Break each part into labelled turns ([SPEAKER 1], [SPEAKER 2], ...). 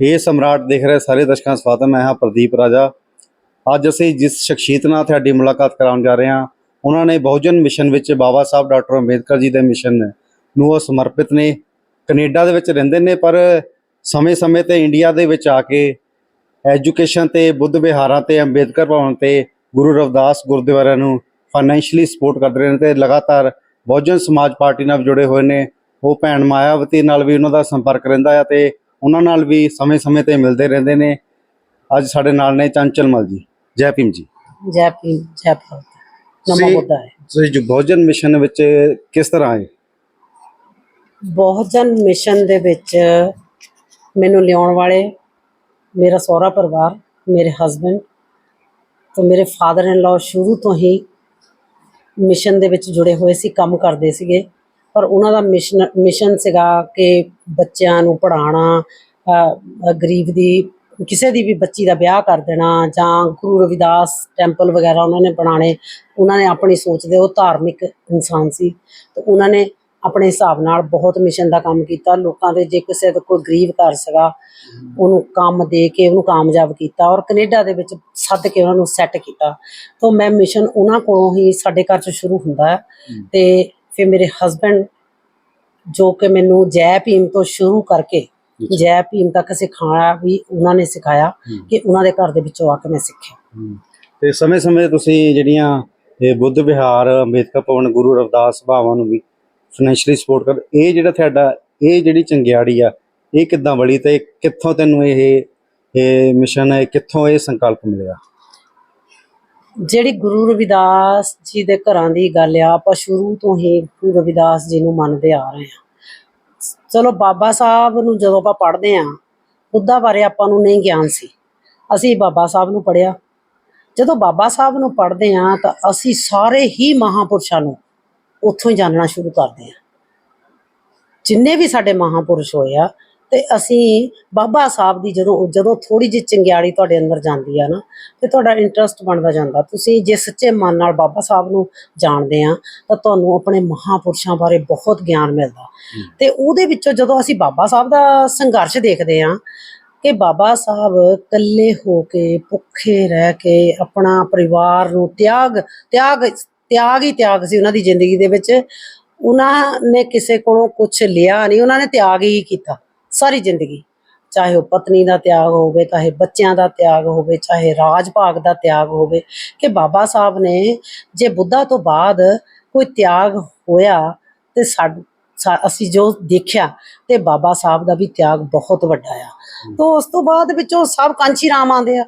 [SPEAKER 1] ਹੇ ਸਮਰਾਟ, ਦੇਖ ਰਹੇ ਸਾਰੇ ਦਰਸ਼ਕਾਂ ਸਵਾਗਤ ਮੈਂ ਹਾਂ ਪ੍ਰਦੀਪ ਰਾਜਾ। ਅੱਜ ਅਸੀਂ ਜਿਸ ਸ਼ਖਸੀਅਤ ਨਾਲ ਤੁਹਾਡੀ ਮੁਲਾਕਾਤ ਕਰਾਉਣ ਜਾ ਰਹੇ ਹਾਂ, ਉਹਨਾਂ ਨੇ ਬਹੁਜਨ ਮਿਸ਼ਨ ਵਿੱਚ ਬਾਬਾ ਸਾਹਿਬ ਡਾਕਟਰ ਅੰਬੇਦਕਰ ਜੀ ਦੇ ਮਿਸ਼ਨ ਨੂੰ ਉਹ ਸਮਰਪਿਤ ਨੇ। ਕੈਨੇਡਾ ਦੇ ਵਿੱਚ ਰਹਿੰਦੇ ਨੇ, ਪਰ ਸਮੇਂ-ਸਮੇਂ ਤੇ ਇੰਡੀਆ ਦੇ ਵਿੱਚ ਆ ਕੇ ਐਜੂਕੇਸ਼ਨ ਤੇ, ਬੁੱਧ ਵਿਹਾਰਾਂ ਤੇ, ਅੰਬੇਦਕਰ ਭਵਨ ਤੇ, ਗੁਰੂ ਰਵਿਦਾਸ ਗੁਰਦੁਆਰਿਆਂ ਨੂੰ ਫਾਈਨੈਂਸ਼ੀਅਲੀ ਸਪੋਰਟ ਕਰਦੇ ਰਹੇ ਨੇ ਤੇ ਲਗਾਤਾਰ ਬਹੁਜਨ ਸਮਾਜ ਪਾਰਟੀ ਨਾਲ ਜੁੜੇ ਹੋਏ ਨੇ। ਉਹ ਭੈਣ ਮਾਇਆਵਤੀ ਨਾਲ ਵੀ ਉਹਨਾਂ ਦਾ ਸੰਪਰਕ ਰਹਿੰਦਾ ਹੈ ਤੇ ਉਹਨਾਂ ਨਾਲ ਵੀ ਸਮੇਂ-ਸਮੇਂ ਤੇ ਮਿਲਦੇ ਰਹਿੰਦੇ ਨੇ। ਅੱਜ ਸਾਡੇ ਨਾਲ ਨੇ ਚੰਚਲ ਮਲ ਜੀ ਜੈ ਭੀਮ ਜੀ।
[SPEAKER 2] ਜੈ ਭੀਮ ਜੈ ਭਾਰਤ। ਨਮੋ ਬੁੱਧਾਏ
[SPEAKER 1] ਤੁਸੀਂ ਜੋ ਬਹੁਜਨ ਮਿਸ਼ਨ ਵਿੱਚ ਕਿਸ ਤਰ੍ਹਾਂ ਆਏ?
[SPEAKER 2] ਬਹੁਜਨ ਮਿਸ਼ਨ ਦੇ ਵਿੱਚ ਮੈਨੂੰ ਲਿਆਉਣ ਵਾਲੇ ਮੇਰਾ ਸਹੁਰਾ ਪਰਿਵਾਰ ਮੇਰੇ ਹਸਬੰਡ ਤੇ ਮੇਰੇ ਫਾਦਰ ਇਨ ਲਾ ਸ਼ੁਰੂ ਤੋਂ ਹੀ ਮਿਸ਼ਨ ਦੇ ਵਿੱਚ ਜੁੜੇ ਹੋਏ ਸੀ ਕੰਮ ਕਰਦੇ ਸੀਗੇ। ਪਰ ਉਹਨਾਂ ਦਾ ਮਿਸ਼ਨ ਮਿਸ਼ਨ ਸੀਗਾ ਕਿ ਬੱਚਿਆਂ ਨੂੰ ਪੜ੍ਹਾਉਣਾ ਅ, ਗਰੀਬ ਦੀ ਕਿਸੇ ਦੀ ਵੀ ਬੱਚੀ ਦਾ ਵਿਆਹ ਕਰ ਦੇਣਾ ਜਾਂ ਗੁਰੂ ਰਵਿਦਾਸ ਟੈਂਪਲ ਵਗੈਰਾ ਉਹਨਾਂ ਨੇ ਬਣਾਣੇ ਉਹਨਾਂ ਨੇ ਆਪਣੀ ਸੋਚ ਦੇ ਉਹ ਧਾਰਮਿਕ ਇਨਸਾਨ ਸੀ। ਤੇ ਉਹਨਾਂ ਨੇ ਆਪਣੇ ਹਿਸਾਬ ਨਾਲ ਬਹੁਤ ਮਿਸ਼ਨ ਦਾ ਕੰਮ ਕੀਤਾ। ਲੋਕਾਂ ਦੇ ਜੇ ਕਿਸੇ ਦਾ ਕੋਈ ਗਰੀਬ ਘਰ ਸੀਗਾ ਉਹਨੂੰ ਕੰਮ ਦੇ ਕੇ ਉਹਨੂੰ ਕਾਮਯਾਬ ਕੀਤਾ ਔਰ ਕੈਨੇਡਾ ਦੇ ਵਿੱਚ ਸੱਦ ਕੇ ਉਹਨਾਂ ਨੂੰ ਸੈੱਟ ਕੀਤਾ। ਤਾਂ ਮੈਂ ਮਿਸ਼ਨ ਉਹਨਾਂ ਕੋਲੋਂ ਹੀ ਸਾਡੇ ਘਰ ਚ ਸ਼ੁਰੂ ਹੁੰਦਾ ਹੈ। ਤੇ ਫਿਰ ਮੇਰੇ ਹਸਬੰਡ ਜੋ ਕਿ ਮੈਨੂੰ ਜੈ ਭੀਮ ਤੋਂ ਸ਼ੁਰੂ ਕਰਕੇ ਜੈ ਭੀਮ ਤੱਕ ਸਿਖਾਇਆ ਵੀ ਉਹਨਾਂ ਨੇ ਸਿਖਾਇਆ ਕਿ ਉਹਨਾਂ ਦੇ ਘਰ ਦੇ ਵਿੱਚੋਂ ਆ ਕੇ ਮੈਂ ਸਿੱਖਿਆ।
[SPEAKER 1] ਤੇ ਸਮੇਂ-ਸਮੇਂ ਤੁਸੀਂ ਜਿਹੜੀਆਂ ਇਹ ਬੁੱਧ ਵਿਹਾਰ ਅੰਬੇਦਕਰ ਭਵਨ ਗੁਰੂ ਰਵਿਦਾਸ ਭਾਵਾਂ ਨੂੰ ਵੀ ਫਾਈਨੈਂਸ਼ੀਅਲੀ ਸਪੋਰਟ ਕਰ ਇਹ ਜਿਹੜਾ ਤੁਹਾਡਾ ਇਹ ਜਿਹੜੀ ਚੰਗਿਆੜੀ ਆ ਇਹ ਕਿੱਦਾਂ ਬੜੀ ਤੇ ਕਿੱਥੋਂ ਤੈਨੂੰ ਇਹ ਇਹ ਮਿਸ਼ਨ ਹੈ ਕਿੱਥੋਂ ਇਹ ਸੰਕਲਪ ਮਿਲਿਆ?
[SPEAKER 2] ਜਿਹੜੀ ਗੁਰੂ ਰਵਿਦਾਸ ਜੀ ਦੇ ਘਰਾਂ ਦੀ ਗੱਲ ਆ, ਆਪਾਂ ਸ਼ੁਰੂ ਤੋਂ ਹੀ ਗੁਰੂ ਰਵਿਦਾਸ ਜੀ ਨੂੰ ਮੰਨਦੇ ਆ ਰਹੇ ਹਾਂ। ਚਲੋ ਬਾਬਾ ਸਾਹਿਬ ਨੂੰ ਜਦੋਂ ਆਪਾਂ ਪੜ੍ਹਦੇ ਆ ਬੁੱਧਾ ਬਾਰੇ ਆਪਾਂ ਨੂੰ ਨਹੀਂ ਗਿਆਨ ਸੀ। ਅਸੀਂ ਬਾਬਾ ਸਾਹਿਬ ਨੂੰ ਪੜ੍ਹਿਆ। ਜਦੋਂ ਬਾਬਾ ਸਾਹਿਬ ਨੂੰ ਪੜ੍ਹਦੇ ਆ ਤਾਂ ਅਸੀਂ ਸਾਰੇ ਹੀ ਮਹਾਪੁਰਸ਼ਾਂ ਨੂੰ ਉੱਥੋਂ ਹੀ ਜਾਣਨਾ ਸ਼ੁਰੂ ਕਰਦੇ ਆ ਜਿੰਨੇ ਵੀ ਸਾਡੇ ਮਹਾਪੁਰਸ਼ ਹੋਏ ਆ ਤੇ ਅਸੀਂ ਬਾਬਾ ਸਾਹਿਬ ਦੀ ਜਦੋਂ ਜਦੋਂ ਥੋੜੀ ਜਿਹੀ ਚੰਗਿਆੜੀ ਤੁਹਾਡੇ ਅੰਦਰ ਜਾਂਦੀ ਆ ਨਾ ਤੇ ਤੁਹਾਡਾ ਇੰਟਰਸਟ ਬਣਦਾ ਜਾਂਦਾ। ਤੁਸੀਂ ਜੇ ਸੱਚੇ ਮਨ ਨਾਲ ਬਾਬਾ ਸਾਹਿਬ ਨੂੰ ਜਾਣਦੇ ਆ ਤਾਂ ਤੁਹਾਨੂੰ ਆਪਣੇ ਮਹਾਪੁਰਸ਼ਾਂ ਬਾਰੇ ਬਹੁਤ ਗਿਆਨ ਮਿਲਦਾ। ਤੇ ਉਹਦੇ ਵਿੱਚੋਂ ਜਦੋਂ ਅਸੀਂ ਬਾਬਾ ਸਾਹਿਬ ਦਾ ਸੰਘਰਸ਼ ਦੇਖਦੇ ਆ ਕਿ ਬਾਬਾ ਸਾਹਿਬ ਇਕੱਲੇ ਹੋ ਕੇ ਭੁੱਖੇ ਰਹਿ ਕੇ ਆਪਣਾ ਪਰਿਵਾਰ ਨੂੰ ਤਿਆਗ ਤਿਆਗ ਤਿਆਗ ਹੀ ਤਿਆਗ ਸੀ ਉਹਨਾਂ ਦੀ ਜ਼ਿੰਦਗੀ ਦੇ ਵਿੱਚ ਉਹਨਾਂ ਨੇ ਕਿਸੇ ਕੋਲੋਂ ਕੁਝ ਲਿਆ ਨਹੀਂ ਉਹਨਾਂ ਨੇ ਤਿਆਗ ਹੀ ਕੀਤਾ। ਸਾਰੀ ਜ਼ਿੰਦਗੀ। ਚਾਹੇ ਉਹ ਪਤਨੀ ਦਾ ਤਿਆਗ ਹੋਵੇ ਚਾਹੇ ਬੱਚਿਆਂ ਦਾ ਤਿਆਗ ਹੋਵੇ ਚਾਹੇ ਰਾਜ ਭਾਗ ਦਾ ਤਿਆਗ ਹੋਵੇ ਕਿ ਬਾਬਾ ਸਾਹਿਬ ਨੇ ਜੇ ਬੁੱਧਾ ਤੋਂ ਬਾਅਦ ਕੋਈ ਤਿਆਗ ਹੋਇਆ ਤੇ ਸਾਡ- ਅਸੀਂ ਜੋ ਦੇਖਿਆ ਤੇ ਬਾਬਾ ਸਾਹਿਬ ਦਾ ਵੀ ਤਿਆਗ ਬਹੁਤ ਵੱਡਾ ਆ। ਤੋਂ ਉਸ ਤੋਂ ਬਾਅਦ ਵਿੱਚੋਂ ਸਭ ਕਾਂਚੀ ਰਾਮ ਆਉਂਦੇ ਆ।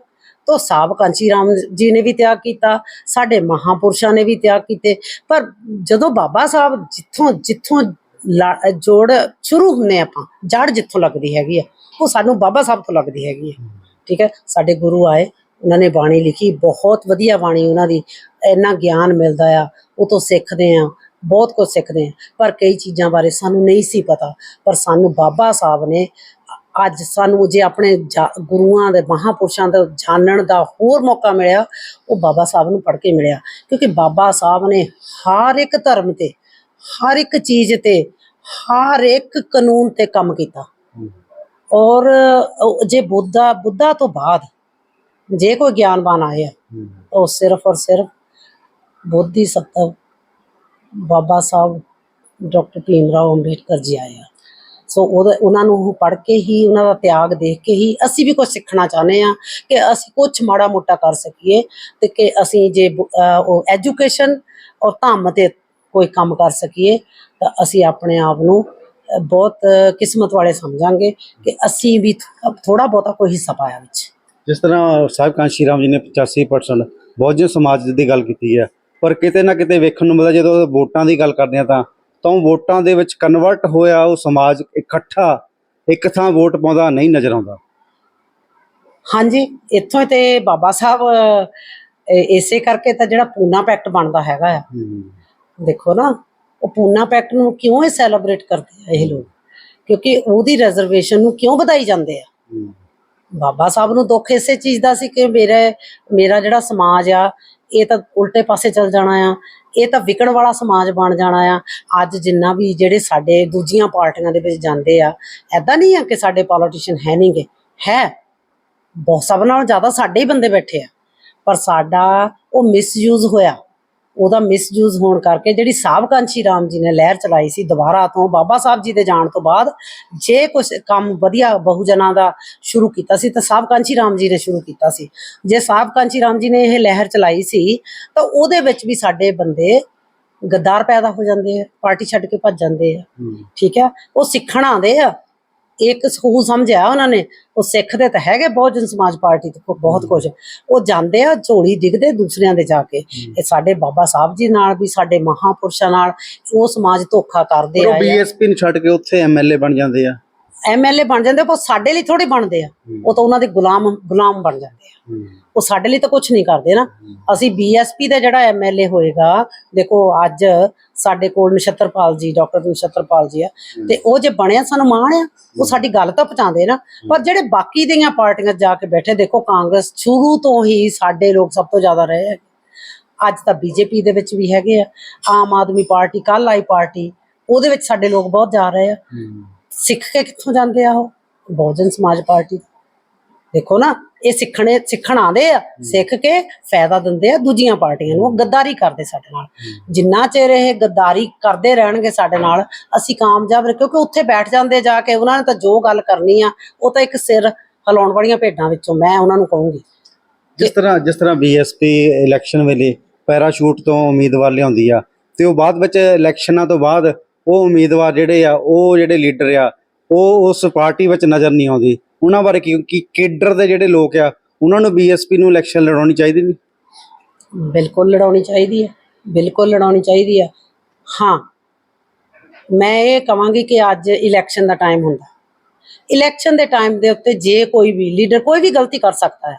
[SPEAKER 2] ਤੋਂ ਸਾਬ ਕਾਂਚੀ ਰਾਮ ਜੀ ਨੇ ਵੀ ਤਿਆਗ ਕੀਤਾ ਸਾਡੇ ਮਹਾਪੁਰਸ਼ਾਂ ਨੇ ਵੀ ਤਿਆਗ ਕੀਤੇ। ਪਰ ਜਦੋਂ ਬਾਬਾ ਸਾਹਿਬ ਜਿੱਥੋਂ ਜਿੱਥੋਂ ਜੋੜ ਸ਼ੁਰੂ ਹੁੰਨੇ ਆਪਾਂ ਜੜ ਜਿੱਥੋਂ ਲੱਗਦੀ ਹੈਗੀ ਆ, ਉਹ ਸਾਨੂੰ ਬਾਬਾ ਸਾਹਿਬ ਤੋਂ ਲੱਗਦੀ ਹੈਗੀ ਹੈ ਠੀਕ ਹੈ, ਸਾਡੇ ਗੁਰੂ ਆਏ, ਉਹਨਾਂ ਨੇ ਬਾਣੀ ਲਿਖੀ, ਬਹੁਤ ਵਧੀਆ ਬਾਣੀ ਉਹਨਾਂ ਦੀ, ਇੰਨਾ ਗਿਆਨ ਮਿਲਦਾ ਆ, ਉਹ ਤੋਂ ਸਿੱਖਦੇ ਆ, ਬਹੁਤ ਕੁਝ ਸਿੱਖਦੇ ਆ, ਪਰ ਕਈ ਚੀਜ਼ਾਂ ਬਾਰੇ ਸਾਨੂੰ ਨਹੀਂ ਸੀ ਪਤਾ, ਪਰ ਸਾਨੂੰ ਬਾਬਾ ਸਾਹਿਬ ਨੇ ਅੱਜ ਸਾਨੂੰ ਜੇ ਆਪਣੇ ਜਾ- ਗੁਰੂਆਂ ਦੇ, ਮਹਾਪੁਰਸ਼ਾਂ ਦਾ ਜਾਣਨ ਦਾ ਹੋਰ ਮੌਕਾ ਮਿਲਿਆ, ਉਹ ਬਾਬਾ ਸਾਹਿਬ ਨੂੰ ਪੜ੍ਹ ਕੇ ਮਿਲਿਆ, ਕਿਉਂਕਿ ਬਾਬਾ ਸਾਹਿਬ ਨੇ ਹਰ ਇੱਕ ਧਰਮ ਤੇ ਹਰ ਇੱਕ ਚੀਜ਼ ਤੇ, ਹਰ ਇੱਕ ਕਾਨੂੰਨ ਤੇ ਕੰਮ ਕੀਤਾ। ਔਰ ਜੇ ਬੁੱਧਾ ਬੁੱਧਾ ਤੋਂ ਬਾਅਦ ਜੇ ਕੋਈ ਗਿਆਨਵਾਨ ਆਇਆ, ਉਹ ਸਿਰਫ ਔਰ ਸਿਰਫ ਬੋਧੀ ਸੱਤਵ ਬਾਬਾ ਸਾਹਿਬ, ਡਾਕਟਰ ਭੀਮ ਰਾਓ ਅੰਬੇਡਕਰ ਜੀ ਆਏ ਆ। ਸੋ ਉਹਨਾਂ ਨੂੰ ਪੜ੍ਹ ਕੇ ਹੀ, ਉਹਨਾਂ ਦਾ ਤਿਆਗ ਦੇਖ ਕੇ ਹੀ ਅਸੀਂ ਵੀ ਕੁਝ ਸਿੱਖਣਾ ਚਾਹੁੰਦੇ ਆ ਕਿ ਅਸੀਂ ਕੁਝ ਮਾੜਾ ਮੋਟਾ ਕਰ ਸਕੀਏ ਤੇ ਕਿ ਅਸੀਂ ਜੇ ਉਹ ਐਜੂਕੇਸ਼ਨ ਔਰ ਧੰਮ ਤੇ ਕੋਈ ਕੰਮ ਕਰ ਸਕੀਏ ਤਾਂ ਅਸੀਂ ਆਪਣੇ ਆਪ ਨੂੰ ਬਹੁਤ ਕਿਸਮਤ ਵਾਲੇ ਸਮਝਾਂਗੇ ਕਿ ਅਸੀਂ ਵੀ ਥੋੜਾ ਬਹੁਤਾ ਕੋਈ ਹਿੱਸਾ ਪਾਇਆ ਵਿੱਚ।
[SPEAKER 1] ਜਿਸ ਤਰ੍ਹਾਂ ਸਾਹਿਬ ਕਾਂਸ਼ੀ ਰਾਮ ਜੀ ਨੇ 85% ਬਹੁਜਨ ਸਮਾਜ ਦੀ ਗੱਲ ਕੀਤੀ ਹੈ ਪਰ ਕਿਤੇ ਨਾ ਕਿਤੇ ਵੇਖਣ ਨੂੰ ਮਿਲਦਾ ਜਦੋਂ ਵੋਟਾਂ ਦੀ ਗੱਲ ਕਰਦੇ ਆ ਤਾਂ ਤਾਂ ਵੋਟਾਂ ਦੇ ਵਿੱਚ ਕਨਵਰਟ ਹੋਇਆ ਉਹ ਸਮਾਜ ਇਕੱਠਾ ਇੱਕ ਥਾਂ ਵੋਟ ਪਾਉਂਦਾ ਨਹੀਂ ਨਜ਼ਰ ਆਉਂਦਾ।
[SPEAKER 2] ਹਾਂਜੀ ਇੱਥੋਂ ਤੇ ਬਾਬਾ ਸਾਹਿਬ ਇਸੇ ਕਰਕੇ ਤਾਂ ਜਿਹੜਾ ਪੂਨਾ ਪੈਕਟ ਬਣਦਾ ਹੈਗਾ ਆ ਦੇਖੋ ਨਾ ਉਹ ਪੂਨਾ ਪੈਕਟ ਨੂੰ ਕਿਉਂ ਇਹ ਸੈਲੀਬ੍ਰੇਟ ਕਰਦੇ ਆ ਇਹ ਲੋਕ? ਕਿਉਂਕਿ ਉਹਦੀ ਰਿਜ਼ਰਵੇਸ਼ਨ ਨੂੰ ਕਿਉਂ ਵਧਾਈ ਜਾਂਦੇ ਆ? ਬਾਬਾ ਸਾਹਿਬ ਨੂੰ ਦੁੱਖ ਇਸੇ ਚੀਜ਼ ਦਾ ਸੀ ਕਿ ਮੇਰੇ ਮੇਰਾ ਜਿਹੜਾ ਸਮਾਜ ਆ ਇਹ ਤਾਂ ਉਲਟੇ ਪਾਸੇ ਚੱਲ ਜਾਣਾ ਆ ਇਹ ਤਾਂ ਵਿਕਣ ਵਾਲਾ ਸਮਾਜ ਬਣ ਜਾਣਾ ਆ। ਅੱਜ ਜਿੰਨਾ ਵੀ ਜਿਹੜੇ ਸਾਡੇ ਦੂਜੀਆਂ ਪਾਰਟੀਆਂ ਦੇ ਵਿੱਚ ਜਾਂਦੇ ਆ ਐਦਾਂ ਨਹੀਂ ਆ ਕਿ ਸਾਡੇ ਪੋਲੀਟੀਸ਼ੀਅਨ ਹੈ ਨਹੀਂਗੇ ਹੈ। ਬਹੁਤ ਸਭ ਨਾਲੋਂ ਜ਼ਿਆਦਾ ਸਾਡੇ ਹੀ ਬੰਦੇ ਬੈਠੇ ਆ। ਪਰ ਸਾਡਾ ਉਹ ਮਿਸਯੂਜ਼ ਹੋਇਆ। ਉਹਦਾ ਮਿਸਯੂਜ਼ ਹੋਣ ਕਰਕੇ ਜਿਹੜੀ ਸਾਬਕਾਂਸ਼ੀ ਰਾਮ ਜੀ ਨੇ ਲਹਿਰ ਚਲਾਈ ਸੀ ਦੁਬਾਰਾ ਤੋਂ ਬਾਬਾ ਸਾਹਿਬ ਜੀ ਦੇ ਜਾਣ ਤੋਂ ਬਾਅਦ ਜੇ ਕੁਝ ਕੰਮ ਵਧੀਆ ਬਹੁਜਨਾਂ ਦਾ ਸ਼ੁਰੂ ਕੀਤਾ ਸੀ ਤਾਂ ਸਾਬਕਾਂਸ਼ੀ ਰਾਮ ਜੀ ਨੇ ਸ਼ੁਰੂ ਕੀਤਾ ਸੀ। ਜੇ ਸਾਬਕਾਂਸ਼ੀ ਰਾਮ ਜੀ ਨੇ ਇਹ ਲਹਿਰ ਚਲਾਈ ਸੀ ਤਾਂ ਉਹਦੇ ਵਿੱਚ ਵੀ ਸਾਡੇ ਬੰਦੇ ਗੱਦਾਰ ਪੈਦਾ ਹੋ ਜਾਂਦੇ ਆ ਪਾਰਟੀ ਛੱਡ ਕੇ ਭੱਜ ਜਾਂਦੇ ਆ। ਠੀਕ ਹੈ ਉਹ ਸਿੱਖਣ ਆਉਂਦੇ ਆ। ਇੱਕ ਸਕੂਲ ਸਮਝਿਆ ਉਹਨਾਂ ਨੇ ਉਹ ਸਿੱਖ ਦੇ ਤਾਂ ਹੈਗੇ ਬਹੁਜਨ ਸਮਾਜ ਪਾਰਟੀ ਤੋਂ ਬਹੁਤ ਕੁਝ ਉਹ ਜਾਂਦੇ ਆ ਝੋਲੀ ਡਿੱਗਦੇ ਦੂਸਰਿਆਂ ਦੇ ਜਾ ਕੇ। ਇਹ ਸਾਡੇ ਬਾਬਾ ਸਾਹਿਬ ਜੀ ਨਾਲ ਵੀ ਸਾਡੇ ਮਹਾਪੁਰਸ਼ਾਂ ਨਾਲ ਉਹ ਸਮਾਜ ਧੋਖਾ ਕਰਦੇ
[SPEAKER 1] ਉਹ
[SPEAKER 2] ਆ।
[SPEAKER 1] ਬੀਐਸਪੀ ਨੂੰ ਛੱਡ ਕੇ ਉੱਥੇ ਐਮਐਲਏ ਬਣ ਜਾਂਦੇ ਆ।
[SPEAKER 2] ਐਮਐਲਏ ਬਣ ਜਾਂਦੇ ਪਰ ਸਾਡੇ ਲਈ ਥੋੜੀ ਬਣਦੇ ਆ। ਉਹ ਤਾਂ ਉਹਨਾਂ ਦੇ ਗੁਲਾਮ ਗੁਲਾਮ ਬਣ ਜਾਂਦੇ ਆ। ਉਹ ਸਾਡੇ ਲਈ ਤਾਂ ਕੁਝ ਨਹੀਂ ਕਰਦੇ ਨਾ। ਅਸੀਂ ਬੀਐਸਪੀ ਦਾ ਜਿਹੜਾ ਐਮਐਲਏ ਹੋਏਗਾ ਦੇਖੋ ਅੱਜ ਸਾਡੇ ਕੋਲ ਨਛੱਤਰਪਾਲ ਜੀ ਡਾਕਟਰ ਨਛੱਤਰਪਾਲ ਜੀ ਆ। ਤੇ ਉਹ ਜੇ ਬਣਿਆ ਸਾਨੂੰ ਮਾਣ ਆ। ਉਹ ਸਾਡੀ ਗੱਲ ਤਾਂ ਪਹੁੰਚਾਉਂਦੇ ਨਾ। ਪਰ ਜਿਹੜੇ ਬਾਕੀ ਦੀਆਂ ਪਾਰਟੀਆਂ ਜਾ ਕੇ ਬੈਠੇ ਦੇਖੋ ਕਾਂਗਰਸ ਸ਼ੁਰੂ ਤੋਂ ਹੀ ਸਾਡੇ ਲੋਕ ਸਭ ਤੋਂ ਜ਼ਿਆਦਾ ਰਹੇ ਹੈ ਅੱਜ ਤਾਂ ਬੀਜੇਪੀ ਦੇ ਵਿੱਚ ਵੀ ਹੈਗੇ ਆ। ਆਮ ਆਦਮੀ ਪਾਰਟੀ ਕੱਲ ਆਈ ਪਾਰਟੀ ਉਹਦੇ ਵਿੱਚ ਸਾਡੇ ਲੋਕ ਬਹੁਤ ਜਾ ਰਹੇ ਆ। ਸਿੱਖ ਕੇ ਕਿੱਥੋਂ ਜਾਂਦੇ ਆ ਉਹ? ਬਹੁਜਨ ਸਮਾਜ ਪਾਰਟੀ। ਦੇਖੋ ਨਾ ਇਹ ਸਿੱਖਣੇ ਸਿੱਖਣ ਆਉਂਦੇ ਆ ਸਿੱਖ ਕੇ ਫਾਇਦਾ ਦਿੰਦੇ ਆ ਦੂਜੀਆਂ ਪਾਰਟੀਆਂ ਨੂੰ ਉਹ ਗੱਦਾਰੀ ਕਰਦੇ ਸਾਡੇ ਨਾਲ। ਜਿੰਨਾ ਚਿਰ ਇਹ ਗੱਦਾਰੀ ਕਰਦੇ ਰਹਿਣਗੇ ਸਾਡੇ ਨਾਲ ਅਸੀਂ ਕਾਮਯਾਬ ਰਹੇ ਕਿਉਂਕਿ ਉੱਥੇ ਬੈਠ ਜਾਂਦੇ ਜਾ ਕੇ ਉਹਨਾਂ ਨੇ ਤਾਂ ਜੋ ਗੱਲ ਕਰਨੀ ਆ ਉਹ ਤਾਂ ਇੱਕ ਸਿਰ ਹਿਲਾਉਣ ਵਾਲੀਆਂ ਭੇਡਾਂ ਵਿੱਚੋਂ ਮੈਂ ਉਹਨਾਂ ਨੂੰ ਕਹੂੰਗੀ।
[SPEAKER 1] ਜਿਸ ਤਰ੍ਹਾਂ ਜਿਸ ਤਰ੍ਹਾਂ ਬੀਐਸਪੀ ਇਲੈਕਸ਼ਨ ਵੇਲੇ ਪੈਰਾਸ਼ੂਟ ਤੋਂ ਉਮੀਦਵਾਰ ਲਿਆਉਂਦੀ ਆ ਤੇ ਉਹ ਬਾਅਦ ਵਿੱਚ ਇਲੈਕਸ਼ਨਾਂ ਤੋਂ ਬਾਅਦ ਉਹ ਉਮੀਦਵਾਰ ਜਿਹੜੇ ਆ ਉਹ ਜਿਹੜੇ ਲੀਡਰ ਆ ਉਹ ਉਸ ਪਾਰਟੀ ਵਿੱਚ ਨਜ਼ਰ ਨਹੀਂ ਆਉਂਦੀ। ਉਹਨਾਂ ਬਾਰੇ ਕੀ ਕੇਡਰ ਦੇ ਜਿਹੜੇ ਲੋਕ ਆ, ਉਹਨਾਂ ਨੂੰ ਬੀਐਸਪੀ ਨੂੰ ਇਲੈਕਸ਼ਨ ਲੜਾਉਣੀ ਚਾਹੀਦੀ ਨਹੀਂ?
[SPEAKER 2] ਬਿਲਕੁਲ ਲੜਾਉਣੀ ਚਾਹੀਦੀ ਹੈ, ਬਿਲਕੁਲ ਲੜਾਉਣੀ ਚਾਹੀਦੀ ਹੈ। ਹਾਂ, ਮੈਂ ਇਹ ਕਹਾਂਗੀ ਕਿ ਅੱਜ ਇਲੈਕਸ਼ਨ ਦਾ ਟਾਈਮ ਹੁੰਦਾ। ਇਲੈਕਸ਼ਨ ਦੇ ਟਾਈਮ ਦੇ ਉੱਤੇ ਜੇ ਕੋਈ ਵੀ ਲੀਡਰ ਕੋਈ ਵੀ ਗਲਤੀ ਕਰ ਸਕਦਾ ਹੈ,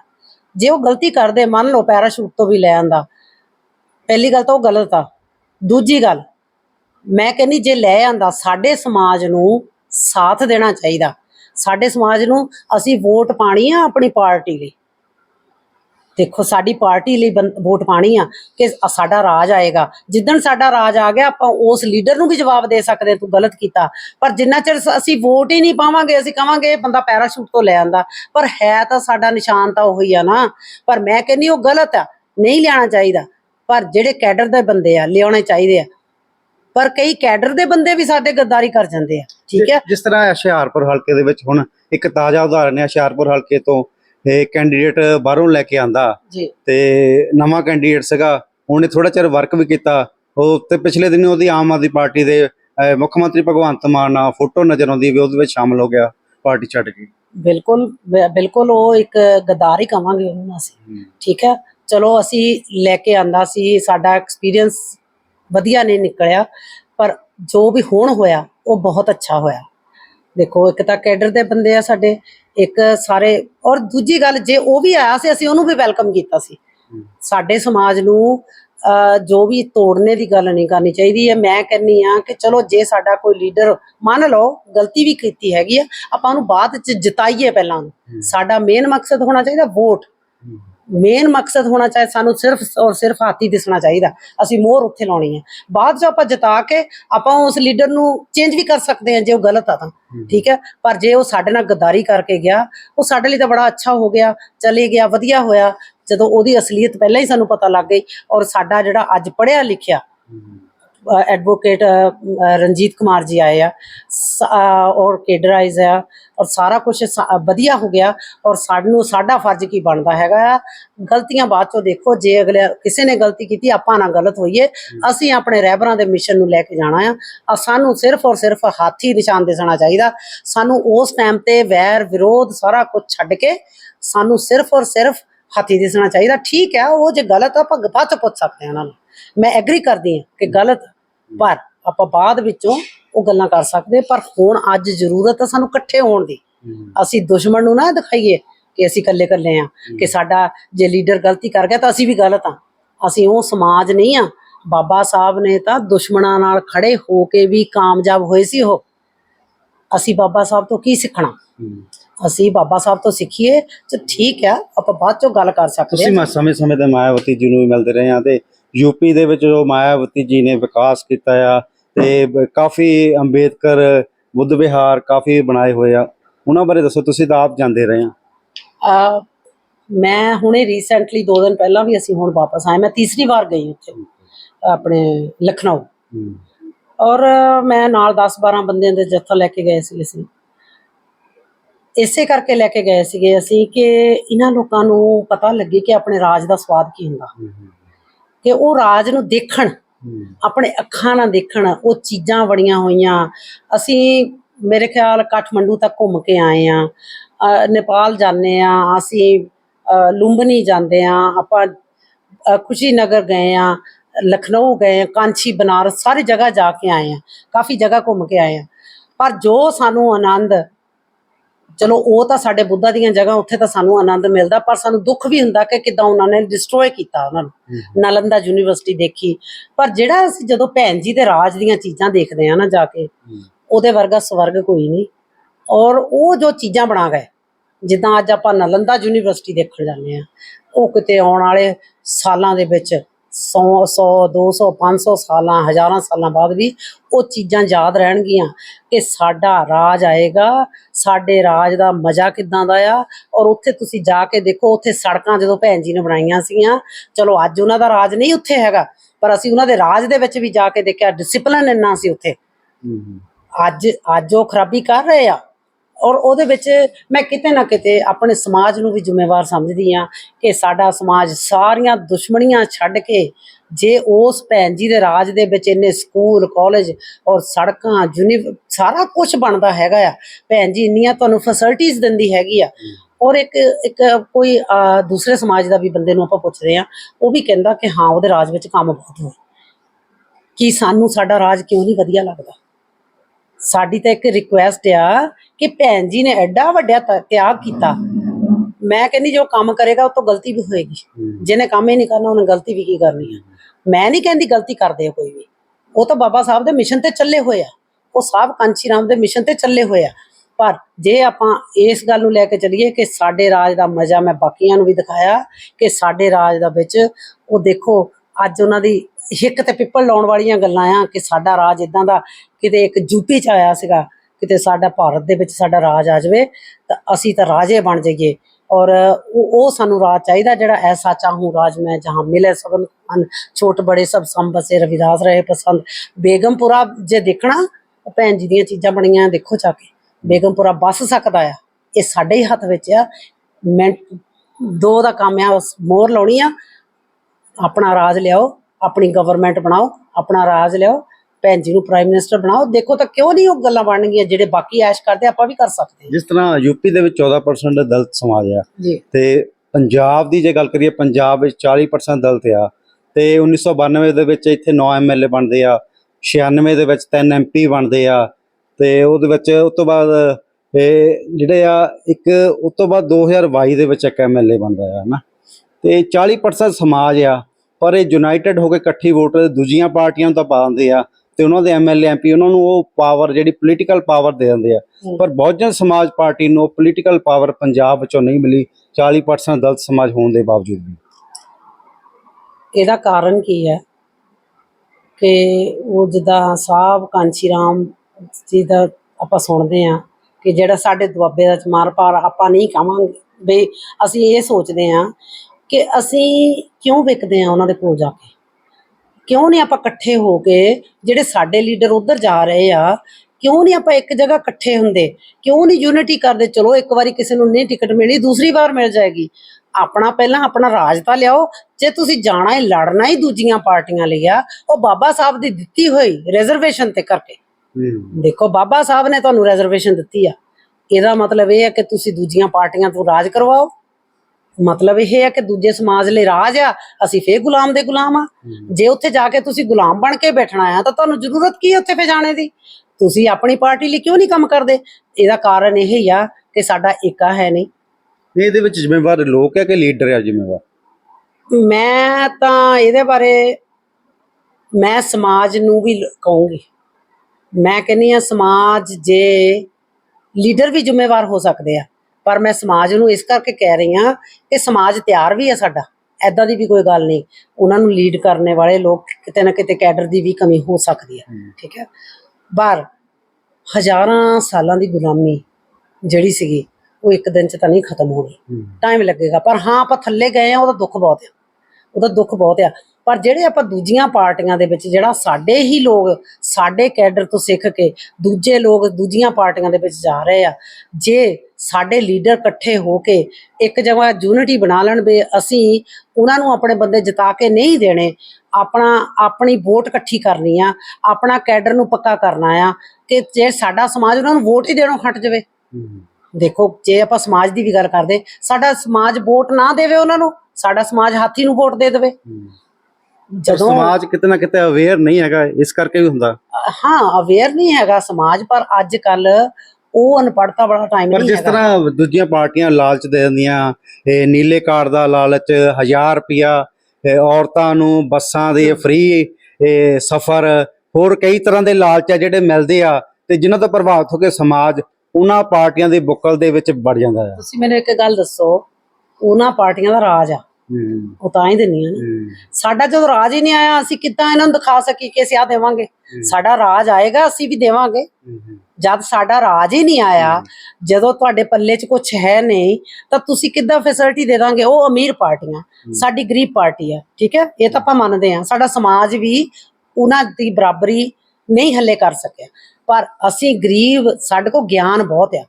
[SPEAKER 2] ਜੇ ਉਹ ਗਲਤੀ ਕਰਦੇ ਮੰਨ ਲਓ ਪੈਰਾਸ਼ੂਟ ਤੋਂ ਵੀ ਲੈ ਆਂਦਾ, ਪਹਿਲੀ ਗੱਲ ਤਾਂ ਉਹ ਗਲਤ ਆ। ਦੂਜੀ ਗੱਲ, ਮੈਂ ਕਹਿੰਨੀ ਜੇ ਲੈ ਆਂਦਾ, ਸਾਡੇ ਸਮਾਜ ਨੂੰ ਸਾਥ ਦੇਣਾ ਚਾਹੀਦਾ। ਸਾਡੇ ਸਮਾਜ ਨੂੰ ਅਸੀਂ ਵੋਟ ਪਾਣੀ ਆ ਆਪਣੀ ਪਾਰਟੀ ਲਈ। ਦੇਖੋ, ਸਾਡੀ ਪਾਰਟੀ ਲਈ ਬੰ- ਵੋਟ ਪਾਣੀ ਆ ਕਿ ਸਾਡਾ ਰਾਜ ਆਏਗਾ। ਜਿੱਦਣ ਸਾਡਾ ਰਾਜ ਆ ਗਿਆ, ਆਪਾਂ ਉਸ ਲੀਡਰ ਨੂੰ ਵੀ ਜਵਾਬ ਦੇ ਸਕਦੇ ਤੂੰ ਗਲਤ ਕੀਤਾ। ਪਰ ਜਿੰਨਾ ਚਿਰ ਅਸੀਂ ਵੋਟ ਹੀ ਨਹੀਂ ਪਾਵਾਂਗੇ, ਅਸੀਂ ਕਵਾਂਗੇ ਇਹ ਬੰਦਾ ਪੈਰਾਸ਼ੂਟ ਤੋਂ ਲੈ ਆਂਦਾ। ਪਰ ਹੈ ਤਾਂ ਸਾਡਾ ਨਿਸ਼ਾਨ ਤਾਂ ਉਹੀ ਆ ਨਾ। ਪਰ ਮੈਂ ਕਹਿੰਨੀ ਉਹ ਗਲਤ ਆ, ਨਹੀਂ ਲਿਆਣਾ ਚਾਹੀਦਾ। ਪਰ ਜਿਹੜੇ ਕੈਡਰ ਦੇ ਬੰਦੇ ਆ, ਲਿਆਉਣੇ ਚਾਹੀਦੇ ਆ। ਪਰ ਕਈ ਕੈਡਰ ਦੇ ਬੰਦੇ ਵੀ ਸਾਡੇ ਗੱਦਾਰੀ ਕਰ ਜਾਂਦੇ ਆ ਠੀਕ ਹੈ?
[SPEAKER 1] ਜਿਸ ਤਰ੍ਹਾਂ ਹੁਸ਼ਿਆਰਪੁਰ ਹਲਕੇ ਦੇ ਵਿੱਚ ਹੁਣ ਇੱਕ ਤਾਜ਼ਾ ਉਦਾਹਰਣ ਹੈ ਹੁਸ਼ਿਆਰਪੁਰ ਹਲਕੇ ਤੋਂ ਇਹ ਕੈਂਡੀਡੇਟ ਬਾਹਰੋਂ ਲੈ ਕੇ ਆਂਦਾ। ਤੇ ਨਵਾਂ ਕੈਂਡੀਡੇਟ ਸੀਗਾ ਉਹਨੇ ਥੋੜਾ ਚਿਰ ਵਰਕ ਵੀ ਕੀਤਾ। ਉਹ ਤੇ ਪਿਛਲੇ ਦਿਨ ਉਹਦੀ ਆਮ ਆਦਮੀ ਪਾਰਟੀ ਦੇ ਮੁੱਖ ਮੰਤਰੀ ਭਗਵੰਤ ਮਾਨ ਨਾਲ ਫੋਟੋ ਨਜ਼ਰ ਆਉਂਦੀ ਵੀ ਉਹਦੇ ਵਿੱਚ ਸ਼ਾਮਲ ਹੋ ਗਿਆ ਪਾਰਟੀ ਛੱਡ ਕੇ।
[SPEAKER 2] ਬਿਲਕੁਲ ਬਿਲਕੁਲ ਉਹ ਇੱਕ ਗੱਦਾਰ ਹੀ ਕਵਾਂਗੇ ਉਹਨੂੰ ਅਸੀਂ ਠੀਕ ਹੈ? ਚਲੋ ਅਸੀਂ ਲੈ ਕੇ ਆਂਦਾ ਸੀ ਸਾਡਾ ਐਕਸਪੀਰੀਅੰਸ ਵਧੀਆ ਨਹੀਂ ਨਿਕਲਿਆ ਪਰ ਜੋ ਵੀ ਹੁਣ ਹੋਇਆ ਉਹ ਬਹੁਤ ਅੱਛਾ ਹੋਇਆ। ਦੇਖੋ ਇੱਕ ਤਾਂ ਕੈਡਰ ਦੇ ਬੰਦੇ ਆ ਸਾਡੇ ਇੱਕ ਸਾਰੇ ਔਰ ਦੂਜੀ ਗੱਲ ਜੇ ਉਹ ਵੀ ਆਇਆ ਸੀ ਅਸੀਂ ਉਹਨੂੰ ਵੀ ਵੈਲਕਮ ਕੀਤਾ ਸੀ। ਸਾਡੇ ਸਮਾਜ ਨੂੰ ਜੋ ਵੀ ਤੋੜਨੇ ਦੀ ਗੱਲ ਨਹੀਂ ਕਰਨੀ ਚਾਹੀਦੀ ਹੈ ਮੈਂ ਕਹਿੰਨੀ ਆ ਕਿ ਚਲੋ ਜੇ ਸਾਡਾ ਕੋਈ ਲੀਡਰ ਮੰਨ ਲਓ ਗਲਤੀ ਵੀ ਕੀਤੀ ਹੈਗੀ ਆ ਆਪਾਂ ਉਹਨੂੰ ਬਾਅਦ ਚ ਜਿਤਾਈਏ ਪਹਿਲਾਂ। ਸਾਡਾ ਮੇਨ ਮਕਸਦ ਹੋਣਾ ਚਾਹੀਦਾ ਵੋਟ। ਮੇਨ ਮਕਸਦ ਹੋਣਾ ਚਾਹੀਦਾ ਸਾਨੂੰ ਸਿਰਫ ਔਰ ਸਿਰਫ ਹਾਥੀ ਦਿਸਣਾ ਚਾਹੀਦਾ। ਅਸੀਂ ਮੋਹਰ ਉੱਥੇ ਲਾਉਣੀ ਹੈ। ਬਾਅਦ ਚ ਆਪਾਂ ਜਿਤਾ ਕੇ ਆਪਾਂ ਉਸ ਲੀਡਰ ਨੂੰ ਚੇਂਜ ਵੀ ਕਰ ਸਕਦੇ ਹਾਂ ਜੇ ਉਹ ਗਲਤ ਆ ਤਾਂ। ਠੀਕ ਹੈ? ਪਰ ਜੇ ਉਹ ਸਾਡੇ ਨਾਲ ਗੱਦਾਰੀ ਕਰਕੇ ਗਿਆ ਉਹ ਸਾਡੇ ਲਈ ਤਾਂ ਬੜਾ ਅੱਛਾ ਹੋ ਗਿਆ ਚਲੇ ਗਿਆ ਵਧੀਆ ਹੋਇਆ। ਜਦੋਂ ਉਹਦੀ ਅਸਲੀਅਤ ਪਹਿਲਾਂ ਹੀ ਸਾਨੂੰ ਪਤਾ ਲੱਗ ਗਈ ਔਰ ਸਾਡਾ ਜਿਹੜਾ ਅੱਜ ਪੜ੍ਹਿਆ ਲਿਖਿਆ ਐਡਵੋਕੇਟ ਰਣਜੀਤ ਕੁਮਾਰ ਜੀ ਆਏ ਆ ਔਰ ਕੇਡਰਾਈਜ਼ ਆ ਔਰ ਸਾਰਾ ਕੁਝ ਵਧੀਆ ਹੋ ਗਿਆ ਔਰ ਸਾਨੂੰ ਸਾਡਾ ਫਰਜ਼ ਕੀ ਬਣਦਾ ਹੈਗਾ ਆ? ਗਲਤੀਆਂ ਬਾਅਦ ਚੋਂ ਦੇਖੋ ਜੇ ਅਗਲੇ ਕਿਸੇ ਨੇ ਗਲਤੀ ਕੀਤੀ ਆਪਾਂ ਨਾ ਗਲਤ ਹੋਈਏ ਅਸੀਂ ਆਪਣੇ ਰਹਿਬਰਾਂ ਦੇ ਮਿਸ਼ਨ ਨੂੰ ਲੈ ਕੇ ਜਾਣਾ ਆ। ਆ ਸਾਨੂੰ ਸਿਰਫ ਔਰ ਸਿਰਫ ਹਾਥੀ ਨਿਸ਼ਾਨ ਦਿਸਣਾ ਚਾਹੀਦਾ। ਸਾਨੂੰ ਉਸ ਟਾਈਮ ਤੇ ਵੈਰ ਵਿਰੋਧ ਸਾਰਾ ਕੁਝ ਛੱਡ ਕੇ ਸਾਨੂੰ ਸਿਰਫ ਔਰ ਸਿਰਫ ਹਾਥੀ ਦਿਸਣਾ ਚਾਹੀਦਾ। ਠੀਕ ਹੈ ਉਹ ਜੇ ਗਲਤ ਆ ਆਪਾਂ ਬਾਅਦ ਚ ਪੁੱਛ ਸਕਦੇ ਹਾਂ ਉਹਨਾਂ ਨੂੰ। ਮੈਂ ਐਗਰੀ ਕਰਦੀ ਹਾਂ ਕਿ ਗਲਤ ਪਰ ਆਪਾਂ ਬਾਅਦ ਵਿੱਚੋਂ ਉਹ ਗੱਲਾਂ ਕਰ ਸਕਦੇ ਪਰ ਹੁਣ ਅੱਜ ਜ਼ਰੂਰਤ ਹੈ ਸਾਨੂੰ ਇਕੱਠੇ ਹੋਣ ਦੀ। ਅਸੀਂ ਦੁਸ਼ਮਣ ਨੂੰ ਨਾ ਦਿਖਾਈਏ ਕਿ ਅਸੀਂ ਇਕੱਲੇ ਇਕੱਲੇ ਆ ਕਿ ਸਾਡਾ ਜੇ ਲੀਡਰ ਗਲਤੀ ਕਰ ਗਿਆ ਤਾਂ ਅਸੀਂ ਵੀ ਗਲਤ ਆ ਅਸੀਂ ਉਹ ਸਮਾਜ ਨਹੀਂ ਆ ਬਾਬਾ ਸਾਹਿਬ ਨੇ ਤਾਂ ਦੁਸ਼ਮਣਾਂ ਨਾਲ ਖੜੇ ਹੋ ਕੇ ਵੀ ਕਾਮਯਾਬ ਹੋਏ ਸੀ ਉਹ। ਅਸੀਂ ਬਾਬਾ ਸਾਹਿਬ ਤੋਂ ਕੀ ਸਿੱਖਣਾ? ਅਸੀਂ ਬਾਬਾ ਸਾਹਿਬ ਤੋਂ ਸਿੱਖੀਏ ਤੇ ਠੀਕ ਆ ਆਪਾਂ ਬਾਅਦ ਚੋਂ ਗੱਲ ਕਰ ਸਕਦੇ
[SPEAKER 1] ਤੁਸੀਂ
[SPEAKER 2] ਹਾਂ
[SPEAKER 1] ਮੈਂ ਸਮੇਂ ਸਮੇਂ ਤੇ ਮਾਇਆਵਤੀ ਜੀ ਨੂੰ ਵੀ ਮਿਲਦੇ ਰਹੇ ਆ ਤੇ ਯੂਪੀ ਦੇ ਵਿੱਚ ਜੋ ਮਾਇਆਵਤੀ ਜੀ ਨੇ ਵਿਕਾਸ ਕੀਤਾ ਆ ਤੇ ਬ- ਕਾਫੀ ਅੰਬੇਦਕਰ ਬੁੱਧ ਵਿਹਾਰ ਕਾਫੀ ਬਣਾਏ ਹੋਏ ਆ। ਉਹਨਾਂ ਬਾਰੇ ਦੱਸੋ ਤੁਸੀਂ ਤਾਂ ਆਪ ਜਾਂਦੇ ਰਹੇ ਆ।
[SPEAKER 2] ਅਹ ਮੈਂ ਹੁਣੇ ਰੀਸੈਂਟਲੀ 2 ਦਿਨ ਪਹਿਲਾਂ ਵੀ ਅਸੀਂ ਹੁਣ ਵਾਪਸ ਆਏ। ਮੈਂ ਤੀਸਰੀ ਵਾਰ ਗਈ ਉੱਥੇ ਆਪਣੇ ਲਖਨਊ। ਔਰ ਮੈਂ ਨਾਲ 10 12 ਬੰਦਿਆਂ ਦੇ ਜੱਥਾ ਲੈ ਕੇ ਗਏ ਸੀ ਅਸੀਂ। ਇਸੇ ਕਰਕੇ ਲੈ ਕੇ ਗਏ ਸੀਗੇ ਅਸੀਂ ਕਿ ਇਹਨਾਂ ਲੋਕਾਂ ਨੂੰ ਪਤਾ ਲੱਗੇ ਕਿ ਆਪਣੇ ਰਾਜ ਦਾ ਸਵਾਦ ਕੀ ਹੁੰਦਾ। ਕਿ ਉਹ ਰਾਜ ਨੂੰ ਦੇਖਣ ਆਪਣੇ ਅੱਖਾਂ ਨਾਲ ਦੇਖਣ ਉਹ ਚੀਜ਼ਾਂ ਬੜੀਆਂ ਹੋਈਆਂ। ਅਸੀਂ ਮੇਰੇ ਖਿਆਲ ਕਾਠਮੰਡੂ ਤੱਕ ਘੁੰਮ ਕੇ ਆਏ ਆ ਨੇਪਾਲ ਜਾਂਦੇ ਆ ਅਸੀਂ ਲੁੰਬਨੀ ਜਾਂਦੇ ਆ ਆਪਾਂ ਖੁਸ਼ੀ ਨਗਰ ਗਏ ਆ ਲਖਨਊ ਗਏ ਕਾਂਚੀ ਬਨਾਰਸ ਸਾਰੀ ਜਗ੍ਹਾ ਜਾ ਕੇ ਆਏ ਆ ਕਾਫੀ ਜਗ੍ਹਾ ਘੁੰਮ ਕੇ ਆਏ ਆ ਪਰ ਜੋ ਸਾਨੂੰ ਆਨੰਦ ਚਲੋ ਉਹ ਤਾਂ ਸਾਡੇ ਬੁੱਧਾ ਦੀਆਂ ਜਗ੍ਹਾ ਉੱਥੇ ਤਾਂ ਸਾਨੂੰ ਆਨੰਦ ਮਿਲਦਾ ਪਰ ਸਾਨੂੰ ਦੁੱਖ ਵੀ ਹੁੰਦਾ ਕਿ ਕਿਦਾਂ ਉਹਨਾਂ ਨੇ ਡਿਸਟਰੋਏ ਕੀਤਾ ਉਹਨਾਂ ਨੂੰ ਨਾਲੰਦਾ ਯੂਨੀਵਰਸਿਟੀ ਦੇਖੀ। ਪਰ ਜਿਹੜਾ ਅਸੀਂ ਜਦੋਂ ਭੈਣ ਜੀ ਦੇ ਰਾਜ ਦੀਆਂ ਚੀਜ਼ਾਂ ਦੇਖਦੇ ਆ ਨਾ ਜਾ ਕੇ ਉਹਦੇ ਵਰਗਾ ਸਵਰਗ ਕੋਈ ਨਹੀਂ। ਔਰ ਉਹ ਜੋ ਚੀਜ਼ਾਂ ਬਣਾ ਗਏ ਜਿੱਦਾਂ ਅੱਜ ਆਪਾਂ ਨਾਲੰਦਾ ਯੂਨੀਵਰਸਿਟੀ ਦੇਖਣ ਜਾਂਦੇ ਆ ਉਹ ਕਿਤੇ ਆਉਣ ਵਾਲੇ ਸਾਲਾਂ ਦੇ ਵਿੱਚ 100 100 200 500 ਸਾਲਾਂ ਹਜ਼ਾਰਾਂ ਸਾਲਾਂ ਬਾਅਦ ਵੀ ਉਹ ਚੀਜ਼ਾਂ ਯਾਦ ਰਹਿਣਗੀਆਂ ਕਿ ਸਾਡਾ ਰਾਜ ਆਏਗਾ ਸਾਡੇ ਰਾਜ ਦਾ ਮਜ਼ਾ ਕਿਦਾਂ ਦਾ ਆ ਔਰ ਉੱਥੇ ਤੁਸੀਂ ਜਾ ਕੇ ਦੇਖੋ ਉੱਥੇ ਸੜਕਾਂ ਜਦੋਂ ਭੈਣ ਜੀ ਨੇ ਬਣਾਈਆਂ ਸੀਗੀਆਂ ਚਲੋ ਅੱਜ ਉਹਨਾਂ ਦਾ ਰਾਜ ਨਹੀਂ ਉੱਥੇ ਹੈਗਾ ਪਰ ਅਸੀਂ ਉਹਨਾਂ ਦੇ ਰਾਜ ਦੇ ਵਿੱਚ ਵੀ ਜਾ ਕੇ ਦੇਖਿਆ ਡਿਸਪਲਿਨ ਇੰਨਾ ਸੀ ਉੱਥੇ। ਅੱਜ ਅੱਜ ਉਹ ਖਰਾਬੀ ਕਰ ਰਹੇ ਆ। ਔਰ ਉਹਦੇ ਵਿੱਚ ਮੈਂ ਕਿਤੇ ਨਾ ਕਿਤੇ ਆਪਣੇ ਸਮਾਜ ਨੂੰ ਵੀ ਜ਼ਿੰਮੇਵਾਰ ਸਮਝਦੀ ਆ ਕਿ ਸਾਡਾ ਸਮਾਜ ਸਾਰੀਆਂ ਦੁਸ਼ਮਣੀਆਂ ਛੱਡ ਕੇ ਜੇ ਉਸ ਭੈਣ ਜੀ ਦੇ ਰਾਜ ਦੇ ਵਿੱਚ ਇੰਨੇ ਸਕੂਲ ਕਾਲਜ ਔਰ ਸੜਕਾਂ ਯੂਨੀ ਸਾਰਾ ਕੁਝ ਬਣਦਾ ਹੈਗਾ ਆ। ਭੈਣ ਜੀ ਇੰਨੀਆਂ ਤੁਹਾਨੂੰ ਫੈਸਿਲਿਟੀਆਂ ਦਿੰਦੀ ਹੈਗੀ ਆ। ਔਰ ਇੱਕ ਇੱਕ ਕੋਈ ਦੂਸਰੇ ਸਮਾਜ ਦਾ ਵੀ ਬੰਦੇ ਨੂੰ ਆਪਾਂ ਪੁੱਛਦੇ ਆ ਉਹ ਵੀ ਕਹਿੰਦਾ ਕਿ ਹਾਂ, ਉਹਦੇ ਰਾਜ ਵਿੱਚ ਕੰਮ ਬਹੁਤ ਹੋ ਕਿ ਸਾਨੂੰ ਸਾਡਾ ਰਾਜ ਕਿਉਂ ਨਹੀਂ ਵਧੀਆ ਲੱਗਦਾ? ਸਾਡੀ ਤਾਂ ਇੱਕ ਰਿਕੁਐਸਟ ਆ ਕਿ ਭੈਣ ਜੀ ਨੇ ਐਡਾ ਵੱਡਾ ਤਿਆਗ ਕੀਤਾ। ਮੈਂ ਕਹਿੰਦੀ ਜੋ ਕੰਮ ਕਰੇਗਾ ਉਹ ਤੋਂ ਗਲਤੀ ਵੀ ਹੋਏਗੀ। ਜਿਹਨੇ ਕੰਮ ਹੀ ਨਹੀਂ ਕਰਨਾ ਉਹਨੇ ਗਲਤੀ ਵੀ ਕੀ ਕਰਨੀ ਆ? ਮੈਂ ਨਹੀਂ ਕਹਿੰਦੀ ਗਲਤੀ ਕਰਦੇ ਕੋਈ ਵੀ। ਉਹ ਤਾਂ ਬਾਬਾ ਸਾਹਿਬ ਦੇ ਮਿਸ਼ਨ ਤੇ ਚੱਲੇ ਹੋਏ ਆ। ਉਹ ਸਾਹਿਬ ਕਾਂਚੀ ਰਾਮ ਦੇ ਮਿਸ਼ਨ ਤੇ ਚੱਲੇ ਹੋਏ ਆ। ਪਰ ਜੇ ਆਪਾਂ ਇਸ ਗੱਲ ਨੂੰ ਲੈ ਕੇ ਚੱਲੀਏ ਕਿ ਸਾਡੇ ਰਾਜ ਦਾ ਮਜ਼ਾ ਮੈਂ ਬਾਕੀਆਂ ਨੂੰ ਵੀ ਦਿਖਾਇਆ ਕਿ ਸਾਡੇ ਰਾਜ ਦਾ ਵਿੱਚ ਉਹ ਦੇਖੋ ਅੱਜ ਉਹਨਾਂ ਦੀ ਹਿੱਕ ਤੇ ਪਿੱਪਲ ਲਾਉਣ ਵਾਲੀਆਂ ਗੱਲਾਂ ਆ ਕਿ ਸਾਡਾ ਰਾਜ ਇਦਾਂ ਦਾ ਕਿਤੇ ਇੱਕ ਯੂਪੀ ਚ ਆਇਆ ਸੀਗਾ, ਕਿਤੇ ਸਾਡਾ ਭਾਰਤ ਦੇ ਵਿੱਚ ਸਾਡਾ ਰਾਜ ਆ ਜਾਵੇ, ਤਾਂ ਅਸੀਂ ਤਾਂ ਰਾਜੇ ਬਣ ਜਾਈਏ। ਔਰ ਉਹ ਉਹ ਸਾਨੂੰ ਰਾਜ ਚਾਹੀਦਾ ਜਿਹੜਾ ਐਸਾ ਚਾਹੂੰ ਰਾਜ ਮੈਂ ਜਹਾਂ ਮਿਲੇ ਸਭਨ ਛੋਟ ਬੜੇ ਸਭ ਸੰਬਸੇ ਰਵਿਦਾਸ ਰਹੇ ਪਸੰਦ। ਬੇਗਮਪੁਰਾ ਜੇ ਦੇਖਣਾ ਭੈਣ ਜੀ ਦੀਆਂ ਚੀਜ਼ਾਂ ਬਣੀਆਂ, ਦੇਖੋ ਜਾ ਕੇ। ਬੇਗਮਪੁਰਾ ਬਸ ਸਕਦਾ ਆ, ਇਹ ਸਾਡੇ ਹੀ ਹੱਥ ਵਿੱਚ ਆ। ਮੈਂ ਦੋ ਦਾ ਕੰਮ ਆ, ਬਸ ਮੋਹਰ ਲਾਉਣੀ ਆ, ਆਪਣਾ ਰਾਜ ਲਿਆਓ। ਆਪਣੀ ਗਵਰਨਮੈਂਟ ਬਣਾਓ ਆਪਣਾ ਰਾਜ ਲਿਆਓ ਭੈਣ ਜੀ ਨੂੰ ਪ੍ਰਾਈਮ ਮਿਨਿਸਟਰ ਬਣਾਓ ਦੇਖੋ ਤਾਂ ਕਿਉਂ ਨਹੀਂ ਉਹ ਗੱਲਾਂ ਬਣਨਗੀਆਂ ਜਿਹੜੇ ਬਾਕੀ ਐਸ਼ ਕਰਦੇ ਆਪਾਂ ਵੀ ਕਰ ਸਕਦੇ
[SPEAKER 1] ਜਿਸ ਤਰ੍ਹਾਂ ਯੂਪੀ ਦੇ ਵਿੱਚ 14% ਦਲਿਤ ਸਮਾਜ ਆ ਤੇ ਪੰਜਾਬ ਦੀ ਜੇ ਗੱਲ ਕਰੀਏ ਪੰਜਾਬ ਵਿੱਚ 40% ਦਲਿਤ ਆ ਤੇ 1992 ਦੇ ਵਿੱਚ ਇੱਥੇ 9 ਐਮਐਲਏ ਬਣਦੇ ਆ 96 ਦੇ ਵਿੱਚ 3 ਐਮਪੀ ਬਣਦੇ ਆ ਤੇ ਉਹਦੇ ਵਿੱਚ ਉਸ ਤੋਂ ਬਾਅਦ ਇਹ ਜਿਹੜੇ ਆ ਇੱਕ ਉਸ ਤੋਂ ਬਾਅਦ 2022 ਦੇ ਵਿੱਚ ਇੱਕ ਐਮਐਲਏ ਬਣਦਾ ਆ ਨਾ। ਤੇ 40% ਸਮਾਜ ਆ ਪਰ ਇਹ ਯੂਨਾਈਟਿਡ ਹੋ ਕੇ ਇਕੱਠੀ ਵੋਟ ਦੂਜੀਆਂ ਪਾਰਟੀਆਂ ਨੂੰ ਤਾਂ ਪਾਉਂਦੇ ਆ ਤੇ ਉਹਨਾਂ ਦੇ ਐਮਐਲਏ ਐਮਪੀ ਉਹਨਾਂ ਨੂੰ ਉਹ ਪਾਵਰ ਜਿਹੜੀ ਪੋਲੀਟੀਕਲ ਪਾਵਰ ਦੇ ਦਿੰਦੇ ਆ। ਪਰ ਬਹੁਜਨ ਸਮਾਜ ਪਾਰਟੀ ਨੂੰ ਪੋਲੀਟੀਕਲ ਪਾਵਰ ਪੰਜਾਬ ਵਿੱਚੋਂ ਨਹੀਂ ਮਿਲੀ 40% ਦਲਿਤ ਸਮਾਜ ਹੋਣ ਦੇ ਬਾਵਜੂਦ ਵੀ।
[SPEAKER 2] ਇਹਦਾ ਕਾਰਨ ਕੀ ਹੈ ਕਿ ਉਹ ਜਿੱਦਾਂ ਸਾਹਿਬ ਕਾਂਚੀ ਰਾਮ ਜੀ ਦਾ ਆਪਾਂ ਸੁਣਦੇ ਆ ਕਿ ਜਿਹੜਾ ਸਾਡੇ ਦੁਆਬੇ ਦਾ ਚਮਾਰ ਪਾਰ ਆਪਾਂ ਨਹੀਂ ਕਹਾਂਗੇ। ਵੀ ਅਸੀਂ ਇਹ ਸੋਚਦੇ ਆ ਕਿ ਅਸੀਂ ਕਿਉਂ ਵਿਕਦੇ ਆ ਉਹਨਾਂ ਦੇ ਕੋਲ ਜਾ ਕੇ? ਕਿਉਂ ਨਹੀਂ ਆਪਾਂ ਇਕੱਠੇ ਹੋ ਕੇ ਜਿਹੜੇ ਸਾਡੇ ਲੀਡਰ ਉਧਰ ਜਾ ਰਹੇ ਆ ਕਿਉਂ ਨਹੀਂ ਆਪਾਂ ਇੱਕ ਜਗ੍ਹਾ ਇਕੱਠੇ ਹੁੰਦੇ? ਕਿਉਂ ਨਹੀਂ ਯੂਨਿਟੀ ਕਰਦੇ? ਚਲੋ ਇੱਕ ਵਾਰੀ ਕਿਸੇ ਨੂੰ ਨਹੀਂ ਟਿਕਟ ਮਿਲੀ ਦੂਸਰੀ ਵਾਰ ਮਿਲ ਜਾਏਗੀ। ਆਪਣਾ ਪਹਿਲਾਂ ਆਪਣਾ ਰਾਜ ਤਾਂ ਲਿਆਓ। ਜੇ ਤੁਸੀਂ ਜਾਣਾ ਹੈ ਲੜਨਾ ਹੀ ਦੂਜੀਆਂ ਪਾਰਟੀਆਂ ਲਈ ਆ ਉਹ ਬਾਬਾ ਸਾਹਿਬ ਦੀ ਦਿੱਤੀ ਹੋਈ ਰਿਜ਼ਰਵੇਸ਼ਨ ਤੇ ਕਰਕੇ। ਦੇਖੋ ਬਾਬਾ ਸਾਹਿਬ ਨੇ ਤੁਹਾਨੂੰ ਰਿਜ਼ਰਵੇਸ਼ਨ ਦਿੱਤੀ ਆ। ਇਹਦਾ ਮਤਲਬ ਇਹ ਹੈ ਕਿ ਤੁਸੀਂ ਦੂਜੀਆਂ ਪਾਰਟੀਆਂ ਤੋਂ ਰਾਜ ਕਰਵਾਓ। ਮਤਲਬ ਇਹ ਹੈ ਕਿ ਦੂਜੇ ਸਮਾਜ ਲਈ ਰਾਜ ਆ ਅਸੀਂ ਫੇਰ ਗੁਲਾਮ ਦੇ ਗੁਲਾਮ ਆ। ਜੇ ਉੱਥੇ ਜਾ ਕੇ ਤੁਸੀਂ ਗੁਲਾਮ ਬਣ ਕੇ ਬੈਠਣਾ ਆ ਤਾਂ ਤੁਹਾਨੂੰ ਜ਼ਰੂਰਤ ਕੀ ਹੈ ਉੱਥੇ ਫੇ ਜਾਣੇ ਦੀ? ਤੁਸੀਂ ਆਪਣੀ ਪਾਰਟੀ ਲਈ ਕਿਉਂ ਨਹੀਂ ਕੰਮ ਕਰਦੇ? ਇਹਦਾ ਕਾਰਨ ਇਹ ਹੀ ਆ ਕਿ ਸਾਡਾ ਏਕਾ ਹੈ ਨਹੀਂ।
[SPEAKER 1] ਇਹਦੇ ਵਿੱਚ ਜ਼ਿੰਮੇਵਾਰ ਲੋਕ ਹੈ ਕਿ ਲੀਡਰ ਹੈ ਜ਼ਿੰਮੇਵਾਰ?
[SPEAKER 2] ਮੈਂ ਤਾਂ ਇਹਦੇ ਬਾਰੇ ਮੈਂ ਸਮਾਜ ਨੂੰ ਵੀ ਕਹੂੰਗੀ। ਮੈਂ ਕਹਿੰਨੀ ਆ ਸਮਾਜ ਜੇ ਲੀਡਰ ਵੀ ਜ਼ਿੰਮੇਵਾਰ ਹੋ ਸਕਦੇ ਆ ਪਰ ਮੈਂ ਸਮਾਜ ਨੂੰ ਇਸ ਕਰਕੇ ਕਹਿ ਰਹੀ ਆ ਕਿ ਸਮਾਜ ਤਿਆਰ ਵੀ ਆ ਸਾਡਾ ਐਦਾਂ ਦੀ ਵੀ ਕੋਈ ਗੱਲ ਨਹੀਂ। ਉਹਨਾਂ ਨੂੰ ਲੀਡ ਕਰਨੇ ਵਾਲੇ ਲੋਕ ਕਿਤੇ ਨਾ ਕਿਤੇ ਕੈਡਰ ਦੀ ਵੀ ਕਮੀ ਹੋ ਸਕਦੀ ਹੈ ਠੀਕ ਹੈ? ਪਰ ਹਜ਼ਾਰਾਂ ਸਾਲਾਂ ਦੀ ਗੁਲਾਮੀ ਜਿਹੜੀ ਸੀਗੀ ਉਹ ਇੱਕ ਦਿਨ ਚ ਤਾਂ ਨਹੀਂ ਖਤਮ ਹੋਣੀ। ਟਾਈਮ ਲੱਗੇਗਾ। ਪਰ ਹਾਂ ਆਪਾਂ ਥੱਲੇ ਗਏ ਆ ਉਹਦਾ ਦੁੱਖ ਬਹੁਤ ਆ। ਉਹਦਾ ਦੁੱਖ ਬਹੁਤ ਆ। ਪਰ ਜਿਹੜੇ ਆਪਾਂ ਦੂਜੀਆਂ ਪਾਰਟੀਆਂ ਦੇ ਵਿੱਚ ਜਿਹੜਾ ਸਾਡੇ ਹੀ ਲੋਕ ਸਾਡੇ ਕੈਡਰ ਤੋਂ ਸਿੱਖ ਕੇ ਦੂਜੇ ਲੋਕ ਦੂਜੀਆਂ ਪਾਰਟੀਆਂ ਦੇ ਵਿੱਚ ਜਾ ਰਹੇ ਆ ਜੇ ਸਾਡੇ ਲੀਡਰ ਇਕੱਠੇ ਹੋ ਕੇ ਇੱਕ ਜਗ੍ਹਾ ਯੂਨਿਟੀ ਬਣਾ ਲੈਣ ਵੀ ਅਸੀਂ ਉਹਨਾਂ ਨੂੰ ਆਪਣੇ ਬੰਦੇ ਜਿਤਾ ਕੇ ਨਹੀਂ ਦੇਣੇ ਆਪਣਾ ਆਪਣੀ ਵੋਟ ਇਕੱਠੀ ਕਰਨੀ ਆ ਆਪਣਾ ਕੈਡਰ ਨੂੰ ਪੱਕਾ ਕਰਨਾ ਆ ਕਿ ਜੇ ਸਾਡਾ ਸਮਾਜ ਉਹਨਾਂ ਨੂੰ ਵੋਟ ਹੀ ਦੇਣੋਂ ਹਟ ਜਾਵੇ। ਦੇਖੋ ਜੇ ਆਪਾਂ ਸਮਾਜ ਦੀ ਵੀ ਗੱਲ ਕਰਦੇ ਸਾਡਾ ਸਮਾਜ ਵੋਟ ਨਾ ਦੇਵੇ ਉਹਨਾਂ ਨੂੰ ਸਾਡਾ ਸਮਾਜ ਹਾਥੀ ਨੂੰ ਵੋਟ ਦੇ ਦੇਵੇ। ਜਦੋਂ
[SPEAKER 1] ਸਮਾਜ ਕਿਤੇ ਨਾ ਕਿਤੇ ਅਵੇਅਰ ਨਹੀਂ ਹੈਗਾ ਇਸ ਕਰਕੇ ਵੀ ਹੁੰਦਾ।
[SPEAKER 2] ਹਾਂ ਅਵੇਅਰ ਨਹੀਂ ਹੈਗਾ ਸਮਾਜ ਪਰ ਅੱਜ ਕੱਲ ਉਹ ਅਨਪੜਤਾ ਬੜਾ ਟਾਈਮ
[SPEAKER 1] ਪਰ
[SPEAKER 2] ਨਹੀਂ
[SPEAKER 1] ਜਿਸ
[SPEAKER 2] ਹੈਗਾ।
[SPEAKER 1] ਤਰ੍ਹਾਂ ਦੂਜੀਆਂ ਪਾਰਟੀਆਂ ਲਾਲਚ ਦੇ ਦਿੰਦੀਆਂ ਇਹ ਨੀਲੇ ਕਾਰਡ ਦਾ ਲਾਲਚ 1000 ਰੁਪਿਆ ਔਰਤਾਂ ਨੂੰ ਬੱਸਾਂ ਦੇ ਫ੍ਰੀ ਸਫ਼ਰ ਹੋਰ ਕਈ ਤਰ੍ਹਾਂ ਦੇ ਲਾਲਚ ਆ ਜਿਹੜੇ ਮਿਲਦੇ ਆ ਤੇ ਜਿਨ੍ਹਾਂ ਤੋਂ ਪ੍ਰਭਾਵਿਤ ਹੋ ਕੇ ਸਮਾਜ ਉਹਨਾਂ ਪਾਰਟੀਆਂ ਦੇ ਬੁੱਕਲ ਦੇ ਵਿੱਚ ਵੜ ਜਾਂਦਾ ਆ।
[SPEAKER 2] ਤੁਸੀਂ ਮੈਨੂੰ ਇੱਕ ਗੱਲ ਦੱਸੋ ਉਹਨਾਂ ਪਾਰਟੀਆਂ ਦਾ ਰਾਜ ਆ। ਉਹ ਤਾਂ ਹੀ ਦਿੰਦੀਆਂ ਨੇ। ਸਾਡਾ ਜਦੋਂ ਰਾਜ ਹੀ ਨਹੀਂ ਆਇਆ ਅਸੀਂ ਕਿੱਦਾਂ ਇਹਨਾਂ ਨੂੰ ਦਿਖਾ ਸਕੀ ਕਿ ਅਸੀਂ ਆ ਦੇਵਾਂਗੇ? ਸਾਡਾ ਰਾਜ ਆਏਗਾ ਅਸੀਂ ਵੀ ਦੇਵਾਂਗੇ। ਜਦ ਸਾਡਾ ਰਾਜ ਹੀ ਨਹੀਂ ਆਇਆ ਜਦੋਂ ਤੁਹਾਡੇ ਪੱਲੇ 'ਚ ਕੁਝ ਹੈ ਨਹੀਂ ਤਾਂ ਤੁਸੀਂ ਕਿੱਦਾਂ ਫੈਸਿਲਿਟੀ ਦੇ ਦਾਂਗੇ? ਉਹ ਅਮੀਰ ਪਾਰਟੀਆਂ ਸਾਡੀ ਗਰੀਬ ਪਾਰਟੀ ਆ ਠੀਕ ਹੈ? ਇਹ ਤਾਂ ਆਪਾਂ ਮੰਨਦੇ ਹਾਂ। ਸਾਡਾ ਸਮਾਜ ਵੀ ਉਹਨਾਂ ਦੀ ਬਰਾਬਰੀ ਨਹੀਂ ਹੱਲੇ ਕਰ ਸਕਿਆ। ਪਰ ਅਸੀਂ ਗਰੀਬ ਸਾਡੇ ਕੋਲ ਗਿਆਨ ਬਹੁਤ ਆ।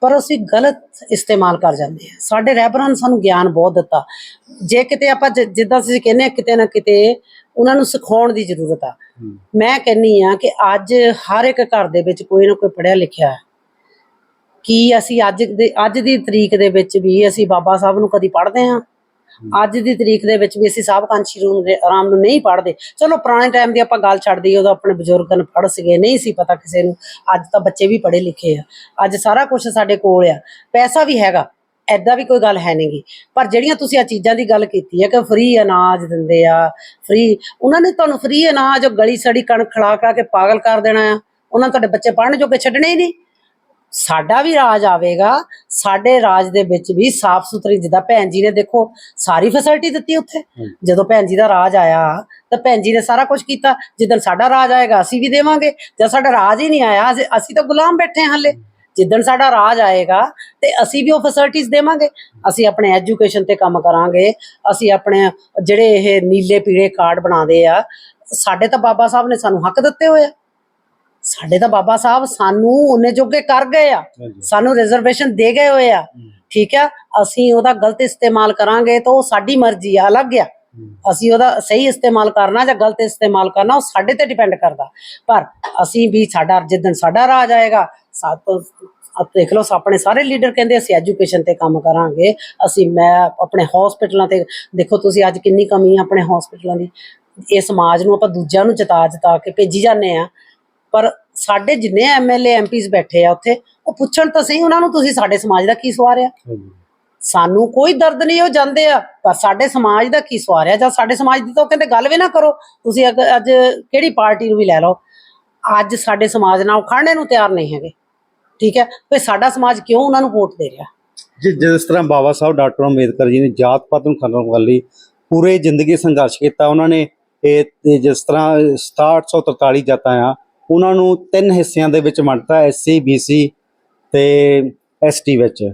[SPEAKER 2] ਪਰ ਅਸੀਂ ਗਲਤ ਇਸਤੇਮਾਲ ਕਰ ਜਾਂਦੇ ਆ ਸਾਡੇ ਰਹਿਬਰਾਂ ਨੇ ਸਾਨੂੰ ਗਿਆਨ ਬਹੁਤ ਦਿੱਤਾ। ਜੇ ਕਿਤੇ ਆਪਾਂ ਜਿੱਦਾਂ ਤੁਸੀਂ ਕਹਿੰਦੇ ਆ ਕਿਤੇ ਨਾ ਕਿਤੇ ਉਹਨਾਂ ਨੂੰ ਸਿਖਾਉਣ ਦੀ ਜ਼ਰੂਰਤ ਆ। ਮੈਂ ਕਹਿੰਨੀ ਆ ਕਿ ਅੱਜ ਹਰ ਇੱਕ ਘਰ ਦੇ ਵਿੱਚ ਕੋਈ ਨਾ ਕੋਈ ਪੜਿਆ ਲਿਖਿਆ ਹੈ। ਕੀ ਅਸੀਂ ਅੱਜ ਦੇ ਅੱਜ ਦੀ ਤਰੀਕ ਦੇ ਵਿੱਚ ਵੀ ਅਸੀਂ ਬਾਬਾ ਸਾਹਿਬ ਨੂੰ ਕਦੀ ਪੜ੍ਹਦੇ ਹਾਂ? ਅੱਜ ਦੀ ਤਰੀਕ ਦੇ ਵਿੱਚ ਵੀ ਅਸੀਂ ਸਾਹਿਬ ਕਾਂਚੀ ਨੂੰ ਆਰਾਮ ਨੂੰ ਨਹੀਂ ਪੜ੍ਹਦੇ। ਚਲੋ, ਪੁਰਾਣੇ ਟਾਈਮ ਦੀ ਆਪਾਂ ਗੱਲ ਛੱਡ ਦਈਏ, ਉਦੋਂ ਆਪਣੇ ਬਜ਼ੁਰਗਾਂ ਨੂੰ ਪੜ੍ਹ ਸੀਗੇ, ਨਹੀਂ ਸੀ ਪਤਾ ਕਿਸੇ ਨੂੰ। ਅੱਜ ਤਾਂ ਬੱਚੇ ਵੀ ਪੜ੍ਹੇ ਲਿਖੇ ਆ। ਅੱਜ ਸਾਰਾ ਕੁਝ ਸਾਡੇ ਕੋਲ ਆ। ਪੈਸਾ ਵੀ ਹੈਗਾ। ਐਦਾਂ ਵੀ ਕੋਈ ਗੱਲ ਹੈ ਨਹੀਂਗੀ ਪਰ ਜਿਹੜੀਆਂ ਤੁਸੀਂ ਆ ਚੀਜ਼ਾਂ ਦੀ ਗੱਲ ਕੀਤੀ ਹੈ ਕਿ ਫ੍ਰੀ ਅਨਾਜ ਦਿੰਦੇ ਆ ਫ੍ਰੀ ਉਹਨਾਂ ਨੇ ਤੁਹਾਨੂੰ ਫ੍ਰੀ ਅਨਾਜ, ਗਲੀ ਸੜੀ ਕਣਕ ਖੜਾ ਖੜਾ ਕੇ ਪਾਗਲ ਕਰ ਦੇਣਾ ਆ। ਉਹਨਾਂ ਨੇ ਤੁਹਾਡੇ ਬੱਚੇ ਪੜ੍ਹਨ ਜੋਗੇ ਛੱਡਣੇ ਹੀ ਨਹੀਂ। ਸਾਡਾ ਵੀ ਰਾਜ ਆਵੇਗਾ ਸਾਡੇ ਰਾਜ ਦੇ ਵਿੱਚ ਵੀ ਸਾਫ਼ ਸੁਥਰੀ ਜਿੱਦਾਂ ਭੈਣ ਜੀ ਨੇ ਦੇਖੋ ਸਾਰੀ ਫੈਸਿਲਿਟੀ ਦਿੱਤੀ ਉੱਥੇ। ਜਦੋਂ ਭੈਣ ਜੀ ਦਾ ਰਾਜ ਆਇਆ ਤਾਂ ਭੈਣ ਜੀ ਨੇ ਸਾਰਾ ਕੁਝ ਕੀਤਾ। ਜਿੱਦਣ ਸਾਡਾ ਰਾਜ ਆਏਗਾ ਅਸੀਂ ਵੀ ਦੇਵਾਂਗੇ। ਜਦ ਸਾਡਾ ਰਾਜ ਹੀ ਨਹੀਂ ਆਇਆ ਅਸੀਂ- ਤਾਂ ਗੁਲਾਮ ਬੈਠੇ ਹਾਂ ਹਾਲੇ। ਜਿੱਦਣ ਸਾਡਾ ਰਾਜ ਆਏਗਾ ਤੇ ਅਸੀਂ ਵੀ ਉਹ ਫੈਸਿਲਿਟੀਆਂ ਦੇਵਾਂਗੇ। ਅਸੀਂ ਆਪਣੇ ਐਜੂਕੇਸ਼ਨ ਤੇ ਕੰਮ ਕਰਾਂਗੇ। ਅਸੀਂ ਆਪਣੇ ਜਿਹੜੇ ਇਹ ਨੀਲੇ ਪੀਲੇ ਕਾਰਡ ਬਣਾਦੇ ਆ ਸਾਡੇ ਤਾਂ ਬਾਬਾ ਸਾਹਿਬ ਨੇ ਸਾਨੂੰ ਹੱਕ ਦਿੱਤੇ ਹੋਏ ਆ। ਸਾਡੇ ਤਾਂ ਬਾਬਾ ਸਾਹਿਬ ਸਾਨੂੰ ਉਹਨੇ ਜੋਗੇ ਕਰ ਗਏ ਆ। ਸਾਨੂੰ ਰਿਜ਼ਰਵੇਸ਼ਨ ਦੇ ਗਏ ਹੋਏ ਆ। ਠੀਕ ਆ? ਅਸੀਂ ਉਹਦਾ ਗਲਤ ਇਸਤੇਮਾਲ ਕਰਾਂਗੇ ਤਾਂ ਉਹ ਸਾਡੀ ਮਰਜ਼ੀ ਆ ਅਲੱਗ ਆ। ਅਸੀਂ ਉਹਦਾ ਸਹੀ ਇਸਤੇਮਾਲ ਕਰਨਾ ਜਾਂ ਗਲਤ ਇਸਤੇਮਾਲ ਕਰਨਾ ਉਹ ਸਾਡੇ ਤੇ ਡਿਪੈਂਡ ਕਰਦਾ। ਪਰ ਅਸੀਂ ਵੀ ਸਾਡਾ ਜਿੱਦਣ ਸਾਡਾ ਰਾਜ ਆਏਗਾ ਸਾਤੋਂ ਆਪ ਦੇਖ ਲਓ ਆਪਣੇ ਸਾਰੇ ਲੀਡਰ ਕਹਿੰਦੇ ਅਸੀਂ ਐਜੂਕੇਸ਼ਨ ਤੇ ਕੰਮ ਕਰਾਂਗੇ। ਅਸੀਂ ਮੈਂ ਆਪਣੇ ਹਸਪੀਟਲਾਂ ਤੇ ਦੇਖੋ ਤੁਸੀਂ ਅੱਜ ਕਿੰਨੀ ਕਮੀ ਆ ਆਪਣੇ ਹਸਪੀਟਲਾਂ ਦੀ। ਇਹ ਸਮਾਜ ਨੂੰ ਆਪਾਂ ਦੂਜਿਆਂ ਨੂੰ ਜਿਤਾ ਜਿਤਾ ਕੇ ਭੇਜੀ ਜਾਂਦੇ ਆ। ਪਰ ਸਾਡੇ ਜਿੰਨੇ ਐਮਐਲਏ ਐਮਪੀਸ ਬੈਠੇ ਆ ਉੱਥੇ ਉਹ ਪੁੱਛਣ ਤਾਂ ਸਹੀ ਉਹਨਾਂ ਨੂੰ ਤੁਸੀਂ ਸਾਡੇ ਸਮਾਜ ਦਾ ਕੀ ਸਵਾਰਿਆ? ਸਾਨੂੰ ਕੋਈ ਦਰਦ ਨਹੀਂ ਉਹ ਜਾਂਦੇ ਆ ਪਰ ਸਾਡੇ ਸਮਾਜ ਦਾ ਕੀ ਸਵਾਰਿਆ? ਜਾਂ ਸਾਡੇ ਸਮਾਜ ਦੀ ਤਾਂ ਉਹ ਕਹਿੰਦੇ ਗੱਲ ਵੀ ਨਾ ਕਰੋ ਤੁਸੀਂ ਅੱਜ ਕਿਹੜੀ ਪਾਰਟੀ ਨੂੰ ਵੀ ਲੈ ਲਓ? ਅੱਜ ਸਾਡੇ ਸਮਾਜ ਨਾਲ ਖੜਨੇ ਨੂੰ ਤਿਆਰ ਨਹੀਂ ਹੈਗੇ। ਠੀਕ ਹੈ? ਤੇ ਸਾਡਾ ਸਮਾਜ ਕਿਉਂ ਉਹਨਾਂ ਨੂੰ ਵੋਟ ਦੇ ਰਿਹਾ?
[SPEAKER 1] ਜਿ ਜਿਸ ਤਰ੍ਹਾਂ ਬਾਬਾ ਸਾਹਿਬ ਡਾਕਟਰ ਅੰਬੇਦਕਰ ਜੀ ਨੇ ਜਾਤ ਪਾਤ ਨੂੰ ਖਤਮ ਕਰਨ ਲਈ ਪੂਰੇ ਜ਼ਿੰਦਗੀ ਸੰਘਰਸ਼ ਕੀਤਾ ਉਹਨਾਂ ਨੇ ਇਹ ਜਿਸ ਤਰ੍ਹਾਂ 6743 ਜਾਤਾਂ ਆ ਉਹਨਾਂ ਨੂੰ ਤਿੰਨ ਹਿੱਸਿਆਂ ਦੇ ਵਿੱਚ ਵੰਡਤਾ ਐਸਸੀ ਬੀਸੀ ਤੇ ਐਸਟੀ ਵਿੱਚ।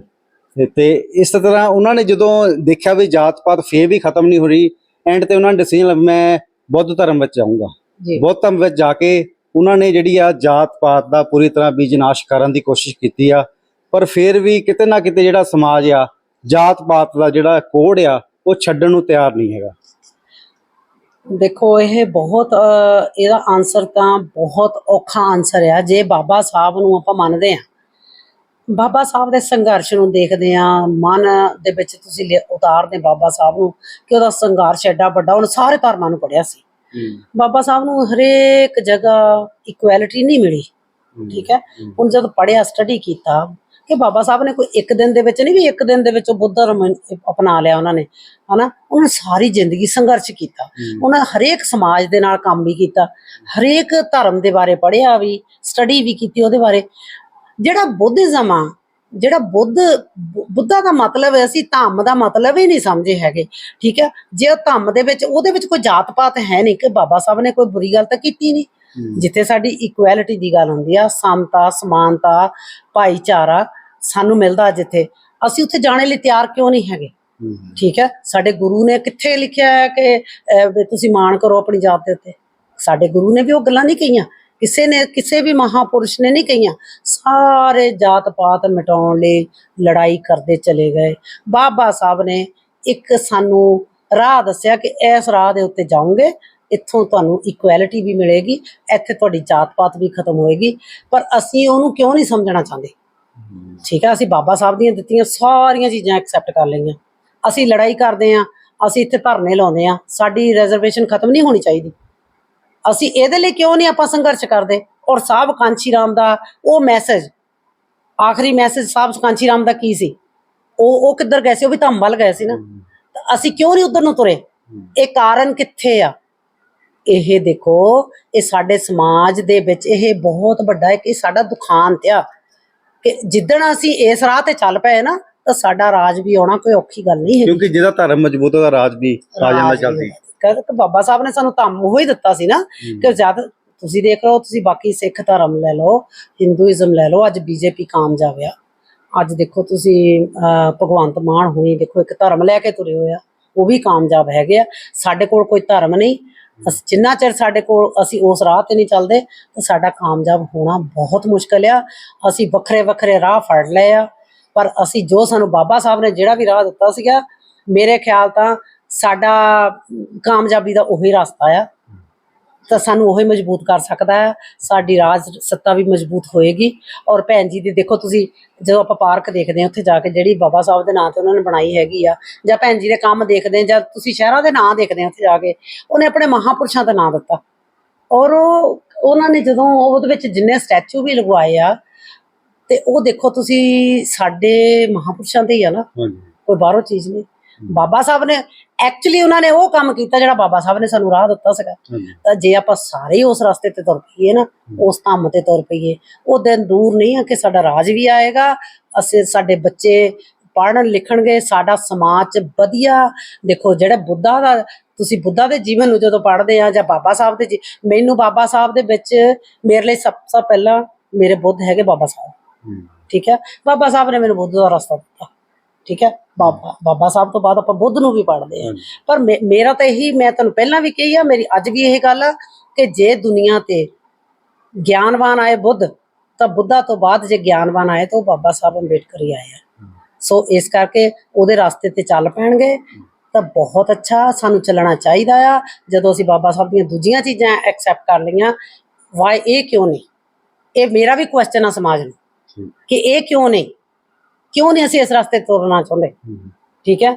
[SPEAKER 1] ਤੇ- ਇਸ ਤਰ੍ਹਾਂ ਉਹਨਾਂ ਨੇ ਜਦੋਂ ਦੇਖਿਆ ਵੀ ਜਾਤ ਪਾਤ ਫੇਰ ਵੀ ਖਤਮ ਨਹੀਂ ਹੋ ਰਹੀ ਐਂਡ ਤੇ ਉਹਨਾਂ ਨੇ ਡਿਸੀਜਨ ਮੈਂ ਬੁੱਧ ਧਰਮ ਵਿੱਚ ਜਾਊਂਗਾ। ਬੁੱਧ ਧਰਮ ਵਿੱਚ ਜਾ ਕੇ ਉਹਨਾਂ ਨੇ ਜਿਹੜੀ ਆ ਜਾਤ ਪਾਤ ਦਾ ਪੂਰੀ ਤਰ੍ਹਾਂ ਬੀਜਨਾਸ਼ ਕਰਨ ਦੀ ਕੋਸ਼ਿਸ਼ ਕੀਤੀ ਆ ਪਰ ਫਿਰ ਵੀ ਕਿਤੇ ਨਾ ਕਿਤੇ ਜਿਹੜਾ ਸਮਾਜ ਆ ਜਾਤ ਪਾਤ ਦਾ ਜਿਹੜਾ ਕੋਡ ਆ ਉਹ ਛੱਡਣ ਨੂੰ ਤਿਆਰ ਨਹੀਂ ਹੈਗਾ।
[SPEAKER 2] ਦੇਖੋ ਇਹ ਬਹੁਤ ਇਹਦਾ ਆਨਸਰ ਤਾਂ ਬਹੁਤ ਔਖਾ ਆਨਸਰ ਆ। ਜੇ ਬਾਬਾ ਸਾਹਿਬ ਨੂੰ ਆਪਾਂ ਮੰਨਦੇ ਆ। ਬਾਬਾ ਸਾਹਿਬ ਦੇ ਸੰਘਰਸ਼ ਨੂੰ ਦੇਖਦੇ ਆ ਮਨ ਦੇ ਵਿੱਚ ਤੁਸੀਂ ਉਤਾਰਦੇ ਬਾਬਾ ਸਾਹਿਬ ਨੂੰ ਕਿ ਉਹਦਾ ਸੰਘਰਸ਼ ਐਡਾ ਵੱਡਾ ਉਹਨੇ ਸਾਰੇ ਧਰਮਾਂ ਨੂੰ ਪੜਿਆ ਸੀ। ਬਾਬਾ ਸਾਹਿਬ ਨੂੰ ਹਰੇਕ ਜਗ੍ਹਾ ਇਕੁਐਲਿਟੀ ਨਹੀਂ ਮਿਲੀ। ਠੀਕ ਹੈ? ਹੁਣ ਜਦ ਪੜਿਆ ਸਟੱਡੀ ਕੀਤਾ ਕਿ ਬਾਬਾ ਸਾਹਿਬ ਨੇ ਕੋਈ ਇੱਕ ਦਿਨ ਦੇ ਵਿੱਚ ਨਹੀਂ ਵੀ ਇੱਕ ਦਿਨ ਦੇ ਵਿੱਚ ਉਹ ਬੁੱਧ ਧਰਮ ਅਪਣਾ ਲਿਆ ਉਹਨਾਂ ਨੇ ਹਨਾ? ਉਹਨਾਂ ਸਾਰੀ ਜ਼ਿੰਦਗੀ ਸੰਘਰਸ਼ ਕੀਤਾ। ਉਹਨਾਂ ਨੇ ਹਰੇਕ ਸਮਾਜ ਦੇ ਨਾਲ ਕੰਮ ਵੀ ਕੀਤਾ ਹਰੇਕ ਧਰਮ ਦੇ ਬਾਰੇ ਪੜ੍ਹਿਆ ਵੀ ਸਟੱਡੀ ਵੀ ਕੀਤੀ ਉਹਦੇ ਬਾਰੇ। ਜਿਹੜਾ ਬੁੱਧਿਜ਼ਮ ਆ ਜਿਹੜਾ ਬੁੱਧ ਬੁੱਧਾ ਦਾ ਮਤਲਬ ਹੈ ਅਸੀਂ ਧੰਮ ਦਾ ਮਤਲਬ ਹੀ ਨਹੀਂ ਸਮਝੇ ਹੈਗੇ ਠੀਕ ਹੈ? ਜੇ ਉਹ ਧੰਮ ਦੇ ਵਿੱਚ ਉਹਦੇ ਵਿੱਚ ਕੋਈ ਜਾਤ ਪਾਤ ਹੈ ਨਹੀਂ ਕਿ ਬਾਬਾ ਸਾਹਿਬ ਨੇ ਕੋਈ ਬੁਰੀ ਗੱਲ ਤਾਂ ਕੀਤੀ ਨਹੀਂ। ਜਿੱਥੇ ਸਾਡੀ ਇਕੁਐਲਿਟੀ ਦੀ ਗੱਲ ਹੁੰਦੀ ਆ ਸਮਤਾ ਸਮਾਨਤਾ ਭਾਈਚਾਰਾ ਸਾਨੂੰ ਮਿਲਦਾ ਜਿੱਥੇ ਅਸੀਂ ਉੱਥੇ ਜਾਣੇ ਲਈ ਤਿਆਰ ਕਿਉਂ ਨਹੀਂ ਹੈਗੇ? ਠੀਕ ਹੈ? ਸਾਡੇ ਗੁਰੂ ਨੇ ਕਿੱਥੇ ਲਿਖਿਆ ਹੈ ਕਿ ਤੁਸੀਂ ਮਾਣ ਕਰੋ ਆਪਣੀ ਜਾਤ ਦੇ ਉੱਤੇ? ਸਾਡੇ ਗੁਰੂ ਨੇ ਵੀ ਉਹ ਗੱਲਾਂ ਨਹੀਂ ਕਹੀਆਂ। ਕਿਸੇ ਨੇ ਕਿਸੇ ਵੀ ਮਹਾਪੁਰਸ਼ ਨੇ ਨਹੀਂ ਕਹੀਆਂ। ਸਾਰੇ ਜਾਤ ਪਾਤ ਮਿਟਾਉਣ ਲਈ ਲੜਾਈ ਕਰਦੇ ਚਲੇ ਗਏ। ਬਾਬਾ ਸਾਹਿਬ ਨੇ ਇੱਕ ਸਾਨੂੰ ਰਾਹ ਦੱਸਿਆ ਕਿ ਇਸ ਰਾਹ ਦੇ ਉੱਤੇ ਜਾਓਗੇ ਇੱਥੋਂ ਤੁਹਾਨੂੰ ਇਕੁਐਲਿਟੀ ਵੀ ਮਿਲੇਗੀ ਇੱਥੇ ਤੁਹਾਡੀ ਜਾਤ ਪਾਤ ਵੀ ਖਤਮ ਹੋਏਗੀ। ਪਰ ਅਸੀਂ ਉਹਨੂੰ ਕਿਉਂ ਨਹੀਂ ਸਮਝਣਾ ਚਾਹੁੰਦੇ? ਠੀਕ ਹੈ ਅਸੀਂ ਬਾਬਾ ਸਾਹਿਬ ਦੀਆਂ ਦਿੱਤੀਆਂ ਸਾਰੀਆਂ ਚੀਜ਼ਾਂ ਐਕਸੈਪਟ ਕਰ ਲਈਆਂ। ਅਸੀਂ ਲੜਾਈ ਕਰਦੇ ਆਂ ਅਸੀਂ ਇੱਥੇ ਧਰਨੇ ਲਾਉਂਦੇ ਆਂ ਸਾਡੀ ਰਿਜ਼ਰਵੇਸ਼ਨ ਖਤਮ ਨਹੀਂ ਹੋਣੀ ਚਾਹੀਦੀ। ਅਸੀਂ ਇਹਦੇ ਲਈ ਕਿਉਂ ਨਹੀਂ ਆਪਾਂ ਸੰਘਰਸ਼ ਕਰਦੇ? ਔਰ ਸਾਹਿਬ ਕਾਂਚੀ ਰਾਮ ਦਾ ਉਹ ਮੈਸੇਜ ਆਖਰੀ ਮੈਸੇਜ ਸਾਹਿਬ ਕਾਂਚੀ ਰਾਮ ਦਾ ਕੀ ਸੀ? ਉਹ ਉਹ ਕਿੱਧਰ ਗਏ ਸੀ? ਉਹ ਵੀ ਧੰਮ ਵੱਲ ਗਏ ਸੀ ਨਾ। ਅਸੀਂ ਕਿਉਂ ਨਹੀਂ ਉਧਰ ਨੂੰ ਤੁਰੇ? ਇਹ ਕਾਰਨ ਕਿੱਥੇ ਆ? ਇਹ ਦੇਖੋ, ਇਹ ਸਾਡੇ ਸਮਾਜ ਦੇ ਵਿੱਚ ਇਹ ਬਹੁਤ ਵੱਡਾ ਇੱਕ, ਇਹ ਸਾਡਾ ਦੁਖਾਂਤ ਆ। ਕਿ ਜਿੱਦਣ ਅਸੀਂ ਇਸ ਰਾਹ ਤੇ ਚੱਲ ਪਏ ਨਾ ਤਾਂ ਸਾਡਾ ਰਾਜ ਵੀ ਆਉਣਾ ਕੋਈ ਔਖੀ ਗੱਲ ਨਹੀਂ ਹੈ
[SPEAKER 1] ਕਿਉਂਕਿ ਜਿਹਦਾ ਧਰਮ ਮਜ਼ਬੂਤ ਉਹਦਾ ਰਾਜ ਵੀ ਆ ਜਾਂਦਾ ਚੱਲਦੀ।
[SPEAKER 2] ਕਿ ਬਾਬਾ ਸਾਹਿਬ ਨੇ ਸਾਨੂੰ ਧੰਮ ਉਹ ਹੀ ਦਿੱਤਾ ਸੀ ਨਾ ਕਿ ਜਦ ਤੁਸੀਂ ਦੇਖ ਲਓ ਤੁਸੀਂ ਬਾਕੀ ਸਿੱਖ ਧਰਮ ਲੈ ਲਓ ਹਿੰਦੂਇਜ਼ਮ ਲੈ ਲਓ ਅੱਜ ਬੀਜੇਪੀ ਕਾਮਯਾਬ ਆ। ਅੱਜ ਦੇਖੋ ਤੁਸੀਂ ਭਗਵੰਤ ਮਾਨ ਹੋਣੀ ਦੇਖੋ ਇੱਕ ਧਰਮ ਲੈ ਕੇ ਤੁਰੇ ਹੋਏ ਆ ਉਹ ਵੀ ਕਾਮਯਾਬ ਹੈਗੇ ਆ। ਸਾਡੇ ਕੋਲ ਕੋਈ ਧਰਮ ਨਹੀਂ ਅਸ- ਜਿੰਨਾ ਚਿਰ ਸਾਡੇ ਕੋਲ ਅਸੀਂ ਉਸ ਰਾਹ ਤੇ ਨਹੀਂ ਚੱਲਦੇ, ਤਾਂ ਸਾਡਾ ਕਾਮਯਾਬ ਹੋਣਾ ਬਹੁਤ ਮੁਸ਼ਕਲ ਆ। ਅਸੀਂ ਵੱਖਰੇ ਵੱਖਰੇ ਰਾਹ ਫੜ ਲਏ ਆ। ਪਰ ਅਸੀਂ ਜੋ ਸਾਨੂੰ ਬਾਬਾ ਸਾਹਿਬ ਨੇ ਜਿਹੜਾ ਵੀ ਰਾਹ ਦਿੱਤਾ ਸੀਗਾ, ਮੇਰੇ ਖਿਆਲ ਤਾਂ ਸਾਡਾ ਕਾਮਯਾਬੀ ਦਾ ਉਹੀ ਰਸਤਾ ਆ। ਤਾਂ ਸਾਨੂੰ ਉਹੀ ਮਜ਼ਬੂਤ ਕਰ ਸਕਦਾ ਹੈ। ਸਾਡੀ ਰਾਜ ਸੱਤਾ ਵੀ ਮਜ਼ਬੂਤ ਹੋਏਗੀ। ਔਰ ਭੈਣ ਜੀ ਦੀ ਦੇਖੋ ਤੁਸੀਂ ਜਦੋਂ ਆਪਾਂ ਪਾਰਕ ਦੇਖਦੇ ਹਾਂ ਉੱਥੇ ਜਾ ਕੇ ਜਿਹੜੀ ਬਾਬਾ ਸਾਹਿਬ ਦੇ ਨਾਂ ਤੇ ਉਹਨਾਂ ਨੇ ਬਣਾਈ ਹੈਗੀ ਆ ਜਾਂ ਭੈਣ ਜੀ ਦੇ ਕੰਮ ਦੇਖਦੇ ਹਾਂ ਜਾਂ ਤੁਸੀਂ ਸ਼ਹਿਰਾਂ ਦੇ ਨਾਂ ਦੇਖਦੇ ਹੋ ਉੱਥੇ ਜਾ ਕੇ ਉਹਨੇ ਆਪਣੇ ਮਹਾਪੁਰਸ਼ਾਂ ਦਾ ਨਾਂ ਦਿੱਤਾ। ਔਰ ਉਹ ਉਹਨਾਂ ਨੇ ਜਦੋਂ ਉਹਦੇ ਵਿੱਚ ਜਿੰਨੇ ਸਟੈਚੂ ਵੀ ਲਗਵਾਏ ਆ ਤੇ ਉਹ ਦੇਖੋ ਤੁਸੀਂ ਸਾਡੇ ਮਹਾਪੁਰਸ਼ਾਂ ਦੇ ਹੀ ਆ ਨਾ। ਕੋਈ ਬਾਹਰੋਂ ਚੀਜ਼ ਨਹੀਂ। ਬਾਬਾ ਸਾਹਿਬ ਨੇ ਐਕਚੁਅਲੀ ਉਹਨਾਂ ਨੇ ਉਹ ਕੰਮ ਕੀਤਾ ਜਿਹੜਾ ਬਾਬਾ ਸਾਹਿਬ ਨੇ ਸਾਨੂੰ ਰਾਹ ਦਿੱਤਾ ਸੀਗਾ। ਤਾਂ ਜੇ ਆਪਾਂ ਸਾਰੇ ਹੀ ਉਸ ਰਸਤੇ ਤੇ ਤੁਰ ਪਈਏ ਨਾ ਉਸ ਧੰਮ ਤੇ ਤੁਰ ਪਈਏ ਉਹ ਦਿਨ ਦੂਰ ਨਹੀਂ ਆ ਕਿ ਸਾਡਾ ਰਾਜ ਵੀ ਆਏਗਾ ਅਸੀਂ ਸਾਡੇ ਬੱਚੇ ਪੜ੍ਹਨ ਲਿਖਣਗੇ ਸਾਡਾ ਸਮਾਜ ਵਧੀਆ ਦੇਖੋ ਜਿਹੜਾ ਬੁੱਧਾ ਦਾ ਤੁਸੀਂ ਬੁੱਧਾ ਦੇ ਜੀਵਨ ਨੂੰ ਜਦੋਂ ਪੜ੍ਹਦੇ ਆ ਜਾਂ ਬਾਬਾ ਸਾਹਿਬ ਦੇ ਮੈਨੂੰ ਬਾਬਾ ਸਾਹਿਬ ਦੇ ਵਿੱਚ ਮੇਰੇ ਲਈ ਸਭ ਤੋਂ ਪਹਿਲਾਂ ਮੇਰੇ ਬੁੱਧ ਹੈਗੇ ਬਾਬਾ ਸਾਹਿਬ। ਠੀਕ ਹੈ ਬਾਬਾ ਸਾਹਿਬ ਨੇ ਮੈਨੂੰ ਬੁੱਧ ਦਾ ਰਸਤਾ ਦਿੱਤਾ। ਠੀਕ ਹੈ? ਬਾਬਾ ਬਾਬਾ ਸਾਹਿਬ ਤੋਂ ਬਾਅਦ ਆਪਾਂ ਬੁੱਧ ਨੂੰ ਵੀ ਪੜ੍ਹਦੇ ਆ। ਪਰ ਮੇਰਾ ਤਾਂ ਇਹੀ ਮੈਂ ਤੁਹਾਨੂੰ ਪਹਿਲਾਂ ਵੀ ਕਹੀ ਆ ਮੇਰੀ ਅੱਜ ਵੀ ਇਹ ਗੱਲ ਆ ਕਿ ਜੇ ਦੁਨੀਆ ਤੇ ਗਿਆਨਵਾਨ ਆਏ ਬੁੱਧ ਤਾਂ ਬੁੱਧਾ ਤੋਂ ਬਾਅਦ ਜੇ ਗਿਆਨਵਾਨ ਆਏ ਤਾਂ ਉਹ ਬਾਬਾ ਸਾਹਿਬ ਅੰਬੇਡਕਰ ਹੀ ਆਏ ਆ। ਸੋ ਇਸ ਕਰਕੇ ਉਹਦੇ ਰਸਤੇ ਤੇ ਚੱਲ ਪੈਣਗੇ। ਤਾਂ ਬਹੁਤ ਅੱਛਾ ਸਾਨੂੰ ਚੱਲਣਾ ਚਾਹੀਦਾ ਆ। ਜਦੋਂ ਅਸੀਂ ਬਾਬਾ ਸਾਹਿਬ ਦੀਆਂ ਦੂਜੀਆਂ ਚੀਜ਼ਾਂ ਐਕਸੈਪਟ ਕਰ ਲਈਆਂ ਵਾਈ ਇਹ ਕਿਉਂ ਨਹੀਂ? ਇਹ ਮੇਰਾ ਵੀ ਕੁਐਸਚਨ ਆ ਸਮਾਜ ਨੂੰ। ਕਿ ਇਹ ਕਿਉਂ ਨਹੀਂ? ਕਿਉਂ ਨਹੀਂ ਅਸੀਂ ਇਸ ਰਸਤੇ ਤੁਰਨਾ ਚਾਹੁੰਦੇ? ਠੀਕ ਹੈ?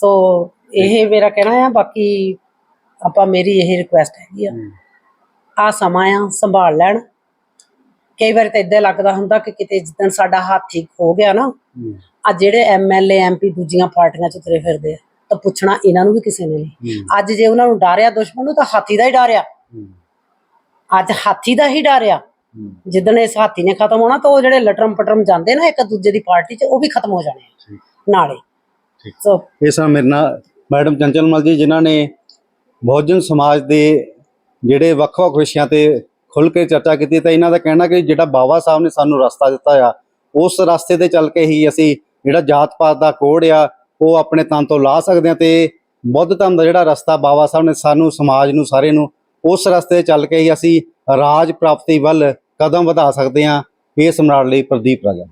[SPEAKER 2] ਸੋ ਇਹ ਮੇਰਾ ਕਹਿਣਾ ਆ ਬਾਕੀ ਆਪਾਂ ਮੇਰੀ ਇਹ ਰਿਕੁਐਸਟ ਹੈਗੀ ਆ। ਆ ਸਮਾਂ ਆ ਸੰਭਾਲ ਲੈਣ। ਕਈ ਵਾਰ ਤਾਂ ਇਦਾਂ ਲੱਗਦਾ ਹੁੰਦਾ ਕਿ ਕਿਤੇ ਜਿੱਦਣ ਸਾਡਾ ਹੱਥ ਠੀਕ ਹੋ ਗਿਆ ਨਾ ਆ ਜਿਹੜੇ ਐਮਐਲਏ ਐਮਪੀ ਦੂਜੀਆਂ ਪਾਰਟੀਆਂ ਚ ਤੁਰੇ ਫਿਰਦੇ ਆ ਤਾਂ ਪੁੱਛਣਾ ਇਹਨਾਂ ਨੂੰ ਵੀ ਕਿਸੇ ਨੇ ਨਹੀਂ। ਅੱਜ ਜੇ ਉਹਨਾਂ ਨੂੰ ਡਾਰਿਆ ਦੁਸ਼ਮਣ ਨੂੰ ਤਾਂ ਹਾਥੀ ਦਾ ਹੀ ਡਾਰਿਆ। ਅੱਜ ਹਾਥੀ ਦਾ ਹੀ ਡਾਰਿਆ। ਜਿੱਦਣ ਇਸ ਹਾਥੀ ਨੇ ਖਤਮ ਹੋਣਾ ਤਾਂ ਉਹ ਜਿਹੜੇ ਲਟਰਮ ਪਟਰਮ ਜਾਂਦੇ ਨਾ ਇੱਕ ਦੂਜੇ ਦੀ ਪਾਰਟੀ 'ਚ ਉਹ ਵੀ ਖਤਮ ਹੋ ਜਾਣੇ ਆ ਨਾਲੇ। ਸੋ
[SPEAKER 1] ਇਹ ਸਨ ਮੇਰੇ ਨਾਲ ਮੈਡਮ ਚੰਚਲਮਲ ਜੀ ਜਿਨ੍ਹਾਂ ਨੇ ਬਹੁਜਨ ਸਮਾਜ ਦੇ ਜਿਹੜੇ ਵੱਖ-ਵੱਖ ਵਿਸ਼ਿਆਂ ਤੇ ਖੁੱਲ ਕੇ ਚਰਚਾ ਕੀਤੀ ਤਾਂ ਇਹਨਾਂ ਦਾ ਕਹਿਣਾ ਕਿ ਜਿਹੜਾ ਬਾਬਾ ਸਾਹਿਬ ਨੇ ਸਾਨੂੰ ਰਸਤਾ ਦਿੱਤਾ ਆ ਉਸ ਰਸਤੇ ਤੇ ਚੱਲ ਕੇ ਹੀ ਅਸੀਂ ਜਿਹੜਾ ਜਾਤ ਪਾਤ ਦਾ ਕੋਡ ਆ ਉਹ ਆਪਣੇ ਤਨ ਤੋਂ ਲਾ ਸਕਦੇ ਹਾਂ ਤੇ ਬੁੱਧ ਧਰਮ ਦਾ ਜਿਹੜਾ ਰਸਤਾ ਬਾਬਾ ਸਾਹਿਬ ਨੇ ਸਾਨੂੰ ਸਮਾਜ ਨੂੰ ਸਾਰੇ ਨੂੰ ਉਸ ਰਸਤੇ ਤੇ ਚੱਲ ਕੇ ਹੀ ਅਸੀਂ ਰਾਜ ਪ੍ਰਾਪਤੀ ਵੱਲ ਕਦਮ ਵਧਾ ਸਕਦੇ ਹਾਂ ਇਹ ਸਮਰਾਟ ਲਈ ਪ੍ਰਦੀਪ ਰਾਜਾ।